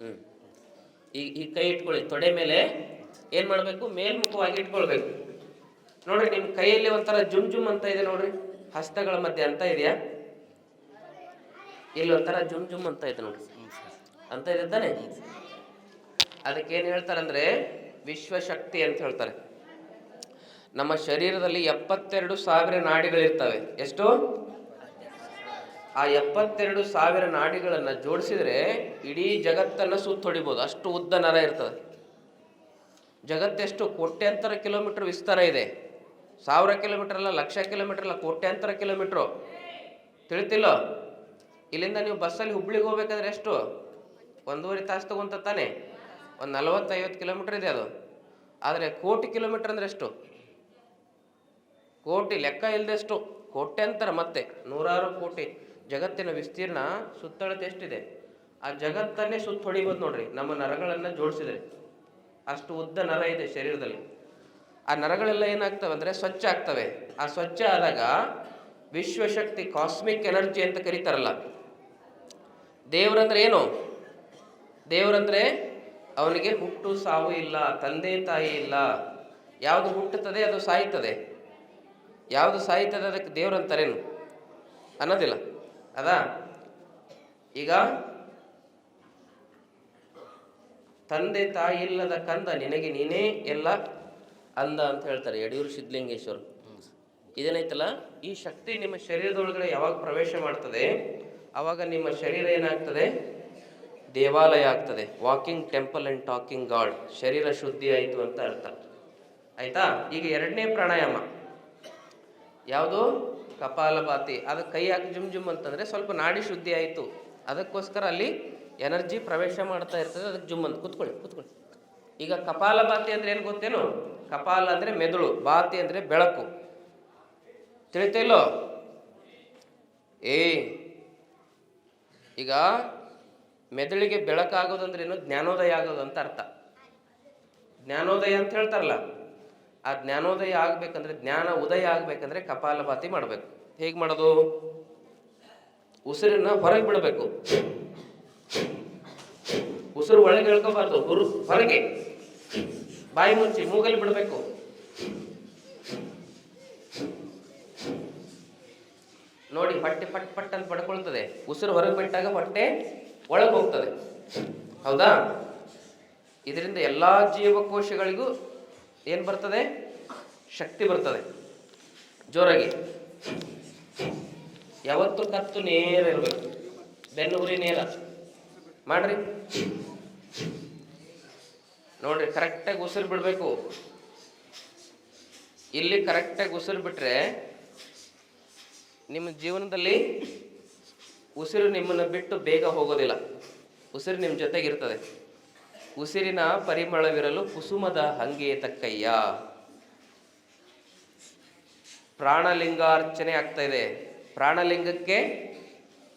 ಹ್ಞೂ ಈಗ ಈ ಕೈ ಇಟ್ಕೊಳ್ಳಿ. ತೊಡೆ ಮೇಲೆ ಏನು ಮಾಡಬೇಕು? ಮೇಲ್ಮುಖವಾಗಿ ಇಟ್ಕೊಳ್ಬೇಕು. ನೋಡ್ರಿ ನಿಮ್ಮ ಕೈಯಲ್ಲಿ ಒಂಥರ ಜುಮ್ ಜುಮ್ ಅಂತ ಇದೆ ನೋಡ್ರಿ. ಹಸ್ತಗಳ ಮಧ್ಯೆ ಅಂತ ಇದೆಯಾ? ಇಲ್ಲಿ ಒಂಥರ ಜುಮ್ ಜುಮ್ ಅಂತ ಇದೆ ನೋಡ್ರಿ. ಅಂತ ಇದೆ ತಾನೆ? ಅದಕ್ಕೆ ಏನು ವಿಶ್ವ ವಿಶ್ವಶಕ್ತಿ ಅಂತ ಹೇಳ್ತಾರೆ. ನಮ್ಮ ಶರೀರದಲ್ಲಿ ಎಪ್ಪತ್ತೆರಡು ಸಾವಿರ ನಾಡಿಗಳಿರ್ತವೆ. ಎಷ್ಟು? ಆ ಎಪ್ಪತ್ತೆರಡು ಸಾವಿರ ನಾಡಿಗಳನ್ನು ಜೋಡಿಸಿದರೆ ಇಡೀ ಜಗತ್ತನ್ನು ಸುತ್ತೊಡಿಬೋದು. ಅಷ್ಟು ಉದ್ದ ನರ ಇರ್ತದೆ. ಜಗತ್ತೆಷ್ಟು ಕೋಟ್ಯಾಂತರ ಕಿಲೋಮೀಟರ್ ವಿಸ್ತಾರ ಇದೆ. ಸಾವಿರ ಕಿಲೋಮೀಟರ್ ಅಲ್ಲ, ಲಕ್ಷ ಕಿಲೋಮೀಟರ್ ಅಲ್ಲ, ಕೋಟ್ಯಾಂತರ ಕಿಲೋಮೀಟ್ರು. ತಿಳಿತಿಲ್ಲ? ಇಲ್ಲಿಂದ ನೀವು ಬಸ್ಸಲ್ಲಿ ಹುಬ್ಳಿಗೆ ಹೋಗ್ಬೇಕಾದ್ರೆ ಎಷ್ಟು? ಒಂದೂವರೆ ತಾಸು ತಗೊಂತ ತಾನೆ. ಒಂದು ನಲವತ್ತೈವತ್ತು ಕಿಲೋಮೀಟರ್ ಇದೆ ಅದು. ಆದರೆ ಕೋಟಿ ಕಿಲೋಮೀಟರ್ ಅಂದರೆ ಎಷ್ಟು? ಕೋಟಿ, ಲೆಕ್ಕ ಇಲ್ಲದೆಷ್ಟು ಕೋಟ್ಯಂತರ ಮತ್ತೆ, ನೂರಾರು ಕೋಟಿ. ಜಗತ್ತಿನ ವಿಸ್ತೀರ್ಣ, ಸುತ್ತಳತೆ ಎಷ್ಟಿದೆ? ಆ ಜಗತ್ತನ್ನೇ ಸುತ್ತ ಹೊಡಿಬೋದು ನೋಡ್ರಿ, ನಮ್ಮ ನರಗಳನ್ನು ಜೋಡಿಸಿದ್ರೆ. ಅಷ್ಟು ಉದ್ದ ನರ ಇದೆ ಶರೀರದಲ್ಲಿ. ಆ ನರಗಳೆಲ್ಲ ಏನಾಗ್ತವೆ ಅಂದರೆ ಸ್ವಚ್ಛ ಆಗ್ತವೆ. ಆ ಸ್ವಚ್ಛ ಆದಾಗ ವಿಶ್ವಶಕ್ತಿ ಕಾಸ್ಮಿಕ್ ಎನರ್ಜಿ ಅಂತ ಕರೀತಾರಲ್ಲ. ದೇವರಂದ್ರೆ ಏನು? ದೇವರಂದ್ರೆ ಅವನಿಗೆ ಹುಟ್ಟು ಸಾವು ಇಲ್ಲ, ತಂದೆ ತಾಯಿ ಇಲ್ಲ. ಯಾವುದು ಹುಟ್ಟುತ್ತದೆ ಅದು ಸಾಯ್ತದೆ ಯಾವುದು ಸಾಯ್ತದೆ ಅದಕ್ಕೆ ದೇವ್ರಂತಾರೇನು ಅನ್ನೋದಿಲ್ಲ. ಅದಾ? ಈಗ ತಂದೆ ತಾಯಿ ಇಲ್ಲದ ಕಂದ ನಿನಗೆ ನೀನೇ ಎಲ್ಲ ಅಂದ ಅಂತ ಹೇಳ್ತಾರೆ ಯಡಿಯೂರು ಸಿದ್ಧಲಿಂಗೇಶ್ವರ್. ಇದೇನೈತಲ್ಲ ಈ ಶಕ್ತಿ ನಿಮ್ಮ ಶರೀರದೊಳಗಡೆ ಯಾವಾಗ ಪ್ರವೇಶ ಮಾಡ್ತದೆ, ಅವಾಗ ನಿಮ್ಮ ಶರೀರ ಏನಾಗ್ತದೆ? ದೇವಾಲಯ ಆಗ್ತದೆ. Walking temple and talking god ಶರೀರ ಶುದ್ಧಿ ಆಯಿತು ಅಂತ ಅರ್ಥ. ಆಯ್ತಾ? ಈಗ ಎರಡನೇ ಪ್ರಾಣಾಯಾಮ. ಯಾವುದು? ಕಪಾಲಭಾತಿ. ಅದು ಕೈ ಹಾಕಿ ಜುಮ್ ಜುಮ್ ಅಂತಂದರೆ ಸ್ವಲ್ಪ ನಾಡಿ ಶುದ್ಧಿ ಆಯಿತು. ಅದಕ್ಕೋಸ್ಕರ ಅಲ್ಲಿ ಎನರ್ಜಿ ಪ್ರವೇಶ ಮಾಡ್ತಾ ಇರ್ತದೆ. ಅದಕ್ಕೆ ಜುಮ್ ಅಂತ. ಕುತ್ಕೊಳ್ಳಿ ಕುತ್ಕೊಳ್ಳಿ. ಈಗ ಕಪಾಲಭಾತಿ ಅಂದ್ರೆ ಏನು ಗೊತ್ತೇನು? ಕಪಾಲ ಅಂದರೆ ಮೆದುಳು, ಬಾತಿ ಅಂದರೆ ಬೆಳಕು. ತಿಳಿತಿಲ್ಲೋ ಏ ಈಗ ಮೆದುಳಿಗೆ ಬೆಳಕಾಗೋದಂದ್ರೆ ಏನು? ಜ್ಞಾನೋದಯ ಆಗೋದು ಅಂತ ಅರ್ಥ. ಜ್ಞಾನೋದಯ ಅಂತ ಹೇಳ್ತಾರಲ್ಲ, ಆ ಜ್ಞಾನೋದಯ ಆಗ್ಬೇಕಂದ್ರೆ, ಜ್ಞಾನ ಉದಯ ಆಗ್ಬೇಕಂದ್ರೆ ಕಪಾಲಭಾತಿ ಮಾಡಬೇಕು. ಹೇಗೆ ಮಾಡೋದು? ಉಸಿರನ್ನ ಹೊರಗೆ ಬಿಡಬೇಕು. ಉಸಿರು ಒಳಗೆ ಹೇಳ್ಕೋಬಾರ್ದು ಹುರು, ಹೊರಗೆ. ಬಾಯಿ ಮುಚ್ಚಿ, ಮೂಗಲ್ಲಿ ಬಿಡಬೇಕು. ನೋಡಿ ಹೊಟ್ಟೆ ಪಟ್ ಪಟ್ ಅಂತ ಪಡ್ಕೊಳ್ತದೆ. ಉಸಿರು ಹೊರಗೆ ಬಿಟ್ಟಾಗ ಹೊಟ್ಟೆ ಒಳಗೆ ಹೋಗ್ತದೆ ಹೌದಾ? ಇದರಿಂದ ಎಲ್ಲ ಜೀವಕೋಶಗಳಿಗೂ ಏನು ಬರ್ತದೆ? ಶಕ್ತಿ ಬರ್ತದೆ. ಜೋರಾಗಿ. ಯಾವತ್ತು ಕತ್ತು ನೇರ ಇರಬೇಕು. ಬೆನ್ನು ನೇರ. ಮಾಡ್ರಿ. ನೋಡ್ರಿ, ಕರೆಕ್ಟಾಗಿ ಉಸಿರು ಬಿಡಬೇಕು. ಇಲ್ಲಿ ಕರೆಕ್ಟಾಗಿ ಉಸಿರು ಬಿಟ್ರೆ ನಿಮ್ಮ ಜೀವನದಲ್ಲಿ ಉಸಿರು ನಿಮ್ಮನ್ನು ಬಿಟ್ಟು ಬೇಗ ಹೋಗೋದಿಲ್ಲ. ಉಸಿರು ನಿಮ್ಮ ಜೊತೆಗಿರ್ತದೆ. ಉಸಿರಿನ ಪರಿಮಳವಿರಲು ಕುಸುಮದ ಹಂಗೆ ತಕ್ಕಯ್ಯ. ಪ್ರಾಣಲಿಂಗಾರ್ಚನೆ ಆಗ್ತಾ ಇದೆ. ಪ್ರಾಣಲಿಂಗಕ್ಕೆ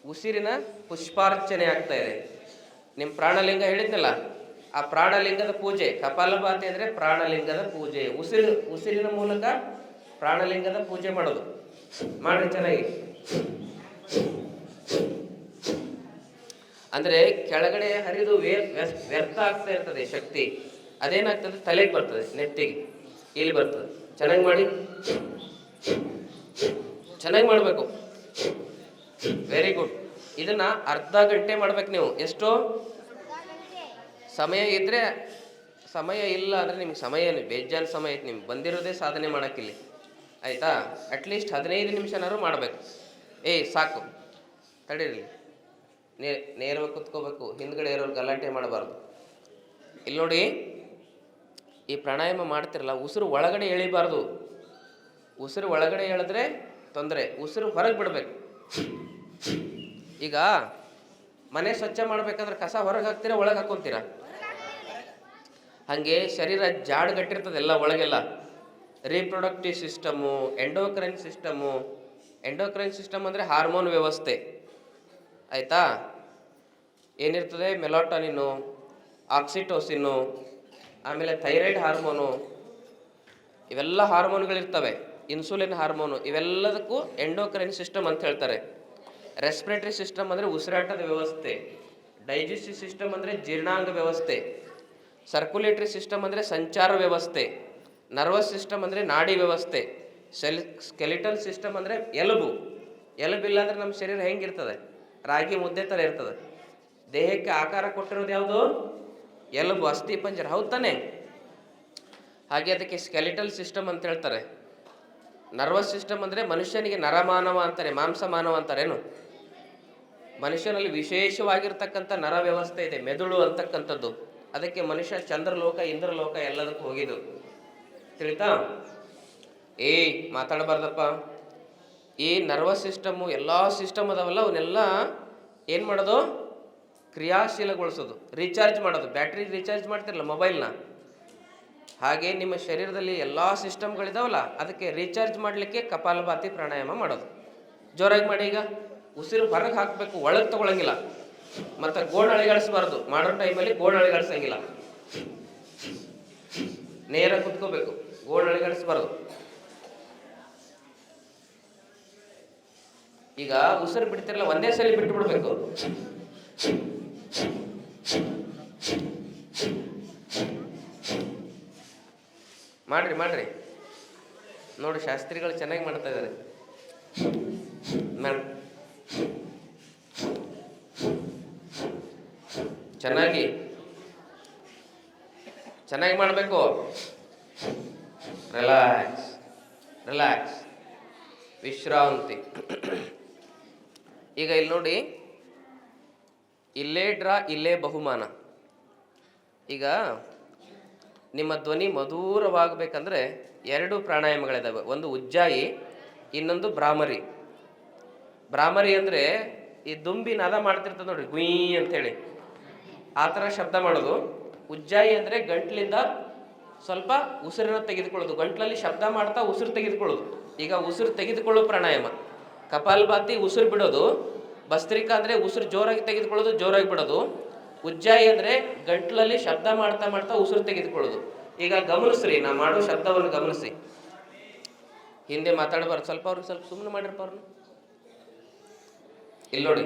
ಉಸಿರಿನ ಪುಷ್ಪಾರ್ಚನೆ ಆಗ್ತಾ ಇದೆ. ನಿಮ್ಮ ಪ್ರಾಣಲಿಂಗ ಹೇಳಿದ್ನಲ್ಲ, ಆ ಪ್ರಾಣಲಿಂಗದ ಪೂಜೆ, ಕಪಾಲಭಾತಿ ಅಂದರೆ ಪ್ರಾಣಲಿಂಗದ ಪೂಜೆ. ಉಸಿರು, ಉಸಿರಿನ ಮೂಲಕ ಪ್ರಾಣಲಿಂಗದ ಪೂಜೆ ಮಾಡೋದು. ಮಾಡ್ರಿ ಚೆನ್ನಾಗಿ. ಅಂದ್ರೆ ಕೆಳಗಡೆ ಹರಿದು ವ್ಯರ್ಥ ಆಗ್ತಾ ಇರ್ತದೆ ಶಕ್ತಿ. ಅದೇನಾಗ್ತದೆ? ತಲೆಗೆ ಬರ್ತದೆ ನೆತ್ತಿಗೆ ಇಲ್ಲಿ ಬರ್ತದೆ. ಚೆನ್ನಾಗಿ ಮಾಡಿ. ಚೆನ್ನಾಗಿ ಮಾಡಬೇಕು. ವೆರಿ ಗುಡ್ ಇದನ್ನ ಅರ್ಧ ಗಂಟೆ ಮಾಡ್ಬೇಕು ನೀವು. ಎಷ್ಟು? ಸಮಯ ಇದ್ರೆ, ಸಮಯ ಇಲ್ಲ ಅಂದ್ರೆ ನಿಮ್ಗೆ ಸಮಯ ಬೇಜಾನ್ ಸಮಯ ಐತೆ ನಿಮ್ಗೆ. ಬಂದಿರೋದೇ ಸಾಧನೆ ಮಾಡಕ್ಕಿಲ್ಲಿ. ಆಯ್ತಾ? ಅಟ್ಲೀಸ್ಟ್ ಹದಿನೈದು ನಿಮಿಷನಾದ್ರು ಮಾಡಬೇಕು. ಏಯ್, ಸಾಕು. ತಡೀರಿ. ನೇ, ನೇರವಾಗಿ ಕುತ್ಕೋಬೇಕು. ಹಿಂದ್ಗಡೆ ಇರೋರು ಗಲಾಟೆ ಮಾಡಬಾರ್ದು. ಇಲ್ಲಿ ನೋಡಿ, ಈ ಪ್ರಾಣಾಯಾಮ ಮಾಡ್ತಿರಲ್ಲ, ಉಸಿರು ಒಳಗಡೆ ಎಳಿಬಾರ್ದು. ಉಸಿರು ಒಳಗಡೆ ಎಳೆದ್ರೆ ತೊಂದರೆ, ಉಸಿರು ಹೊರಗೆ ಬಿಡಬೇಕು. ಈಗ ಮನೆ ಸ್ವಚ್ಛ ಮಾಡ್ಬೇಕಂದ್ರೆ ಕಸ ಹೊರಗೆ ಹಾಕ್ತೀರಾ, ಒಳಗೆ ಹಾಕೊಂತೀರಾ? ಹಾಗೆ ಶರೀರ ಜಾಡ್ಗಟ್ಟಿರ್ತದೆ ಎಲ್ಲ ಒಳಗೆಲ್ಲ. Reproductive system, endocrine system. Endocrine system ಅಂದರೆ ಹಾರ್ಮೋನ್ ವ್ಯವಸ್ಥೆ. ಆಯಿತಾ? ಏನಿರ್ತದೆ? ಮೆಲಾಟೋನಿನ್ನು, ಆಕ್ಸಿಟೋಸಿನ್ನು, ಆಮೇಲೆ ಥೈರಾಯ್ಡ್ ಹಾರ್ಮೋನು. ಇವೆಲ್ಲ ಹಾರ್ಮೋನ್ಗಳಿರ್ತವೆ. Insulin hormone. ಇವೆಲ್ಲದಕ್ಕೂ ಎಂಡೋಕ್ರೈನ್ ಸಿಸ್ಟಮ್ ಅಂತ ಹೇಳ್ತಾರೆ. ರೆಸ್ಪಿರೇಟರಿ ಸಿಸ್ಟಮ್ ಅಂದರೆ ಉಸಿರಾಟದ ವ್ಯವಸ್ಥೆ. ಡೈಜೆಸ್ಟಿವ್ ಸಿಸ್ಟಮ್ ಅಂದರೆ ಜೀರ್ಣಾಂಗ ವ್ಯವಸ್ಥೆ. ಸರ್ಕ್ಯುಲೇಟರಿ ಸಿಸ್ಟಮ್ ಅಂದರೆ ಸಂಚಾರ ವ್ಯವಸ್ಥೆ. ನರ್ವಸ್ ಸಿಸ್ಟಮ್ ಅಂದರೆ ನಾಡಿ ವ್ಯವಸ್ಥೆ. ಸೆಲ್, ಸ್ಕೆಲಿಟಲ್ ಸಿಸ್ಟಮ್ ಅಂದರೆ ಎಲುಬು. ಎಲುಬಿಲ್ಲ ಅಂದರೆ ನಮ್ಮ ಶರೀರ ಹೆಂಗಿರ್ತದೆ? ರಾಗಿ ಮುದ್ದೆ ಥರ ಇರ್ತದೆ. ದೇಹಕ್ಕೆ ಆಕಾರ ಕೊಟ್ಟಿರೋದು ಯಾವುದು? ಎಲುಬು, ಅಸ್ಥಿ ಪಂಜರ, ಹೌದ್ ತಾನೆ? ಹಾಗೆ ಅದಕ್ಕೆ ಸ್ಕೆಲಿಟಲ್ ಸಿಸ್ಟಮ್ ಅಂತ ಹೇಳ್ತಾರೆ. ನರ್ವಸ್ ಸಿಸ್ಟಮ್ ಅಂದರೆ ಮನುಷ್ಯನಿಗೆ ನರಮಾನವ ಅಂತಾರೆ, ಮಾಂಸ ಮಾನವ ಅಂತಾರೇನು ಮನುಷ್ಯನಲ್ಲಿ ವಿಶೇಷವಾಗಿರ್ತಕ್ಕಂಥ ನರ ವ್ಯವಸ್ಥೆ ಇದೆ, ಮೆದುಳು ಅಂತಕ್ಕಂಥದ್ದು. ಅದಕ್ಕೆ ಮನುಷ್ಯ ಚಂದ್ರಲೋಕ, ಇಂದ್ರಲೋಕ ಎಲ್ಲದಕ್ಕೂ ಹೋಗಿದ್ದು. ತಿಳಿತಾ? ಏಯ್, ಮಾತಾಡಬಾರ್ದಪ್ಪ. ಈ ನರ್ವಸ್ ಸಿಸ್ಟಮು ಎಲ್ಲ ಸಿಸ್ಟಮ್ ಅದಾವಲ್ಲ ಅವನ್ನೆಲ್ಲ ಏನು ಮಾಡೋದು? ಕ್ರಿಯಾಶೀಲಗೊಳಿಸೋದು. ರೀಚಾರ್ಜ್ ಮಾಡೋದು. ಬ್ಯಾಟ್ರಿ ರೀಚಾರ್ಜ್ ಮಾಡ್ತಿರಲ್ಲ ಮೊಬೈಲ್ನ ಹಾಗೆ ನಿಮ್ಮ ಶರೀರದಲ್ಲಿ ಎಲ್ಲ ಸಿಸ್ಟಮ್ಗಳಿದಾವಲ್ಲ ಅದಕ್ಕೆ ರೀಚಾರ್ಜ್ ಮಾಡಲಿಕ್ಕೆ ಕಪಾಲಭಾತಿ ಪ್ರಾಣಾಯಾಮ ಮಾಡೋದು. ಜೋರಾಗಿ ಮಾಡಿ ಈಗ. ಉಸಿರು ಹೊರಗೆ ಹಾಕಬೇಕು, ಒಳಗೆ ತಗೊಳಂಗಿಲ್ಲ. ಮತ್ತು ಗೋಣ್ ಅಳಿಗಾಡಿಸ್ಬಾರ್ದು ಮಾಡೋ ಟೈಮಲ್ಲಿ ಗೋಣ್ ಅಳಿಗಾಡಿಸಂಗಿಲ್ಲ ನೇರ ಕುತ್ಕೋಬೇಕು. ಗೋಣ್ ಅಳಿಗಾಡಿಸ್ಬಾರ್ದು ಈಗ ಉಸಿರು ಬಿಡ್ತಿರಲ್ಲ, ಒಂದೇ ಸಲ ಬಿಟ್ಟು ಬಿಡ್ಬೇಕು ಮಾಡ್ರಿ ಮಾಡ್ರಿ. ನೋಡಿ, ಶಾಸ್ತ್ರಿಗಳು ಚೆನ್ನಾಗಿ ಮಾಡ್ತಾ ಇದ್ದಾರೆ. ಚೆನ್ನಾಗಿ. ಚೆನ್ನಾಗಿ ಮಾಡಬೇಕು. ರಿಲ್ಯಾಕ್ಸ್ ರಿಲ್ಯಾಕ್ಸ್ ವಿಶ್ರಾಂತಿ. ಈಗ ಇಲ್ಲಿ ನೋಡಿ. ಇಲ್ಲೇ ಡ್ರಾ, ಇಲ್ಲೇ ಬಹುಮಾನ. ಈಗ ನಿಮ್ಮ ಧ್ವನಿ ಮಧುರವಾಗಬೇಕಂದ್ರೆ ಎರಡು ಪ್ರಾಣಾಯಾಮಗಳಿದ್ದಾವೆ ಒಂದು ಉಜ್ಜಾಯಿ, ಇನ್ನೊಂದು ಭ್ರಾಮರಿ. ಭ್ರಾಮರಿ ಅಂದರೆ ಈ ದುಂಬಿ ನಾದ ಮಾಡ್ತಿರ್ತದೆ ನೋಡ್ರಿ ಗುಯಿ ಅಂತೇಳಿ. ಆ ಥರ ಶಬ್ದ ಮಾಡೋದು. ಉಜ್ಜಾಯಿ ಅಂದರೆ ಗಂಟ್ಲಿಂದ ಸ್ವಲ್ಪ ಉಸಿರನ್ನು ತೆಗೆದುಕೊಳ್ಳೋದು. ಗಂಟ್ಲಲ್ಲಿ ಶಬ್ದ ಮಾಡ್ತಾ ಉಸಿರು ತೆಗೆದುಕೊಳ್ಳೋದು. ಈಗ ಉಸಿರು ತೆಗೆದುಕೊಳ್ಳೋ ಪ್ರಾಣಾಯಾಮ. ಕಪಾಲಭಾತಿ ಉಸಿರು ಬಿಡೋದು, ಭಸ್ತ್ರಿಕಾ ಅಂದರೆ ಉಸಿರು ಜೋರಾಗಿ ತೆಗೆದುಕೊಳ್ಳೋದು, ಜೋರಾಗಿ ಬಿಡೋದು. ಉಜ್ಜಾಯಿ ಅಂದರೆ ಗಂಟ್ಲಲ್ಲಿ ಶಬ್ದ ಮಾಡ್ತಾ ಮಾಡ್ತಾ ಉಸಿರು ತೆಗೆದುಕೊಳ್ಳೋದು. ಈಗ ಗಮನಿಸ್ರಿ, ನಾ ಮಾಡೋ ಶಬ್ದವನ್ನು ಗಮನಿಸಿ ಹಿಂದೆ ಮಾತಾಡಬಾರ್ದು, ಸ್ವಲ್ಪ ಅವ್ರಿಗೆ ಸ್ವಲ್ಪ ಸುಮ್ಮನೆ ಮಾಡಿರ್ಬಾರ್ದು ಇಲ್ಲಿ ನೋಡಿ.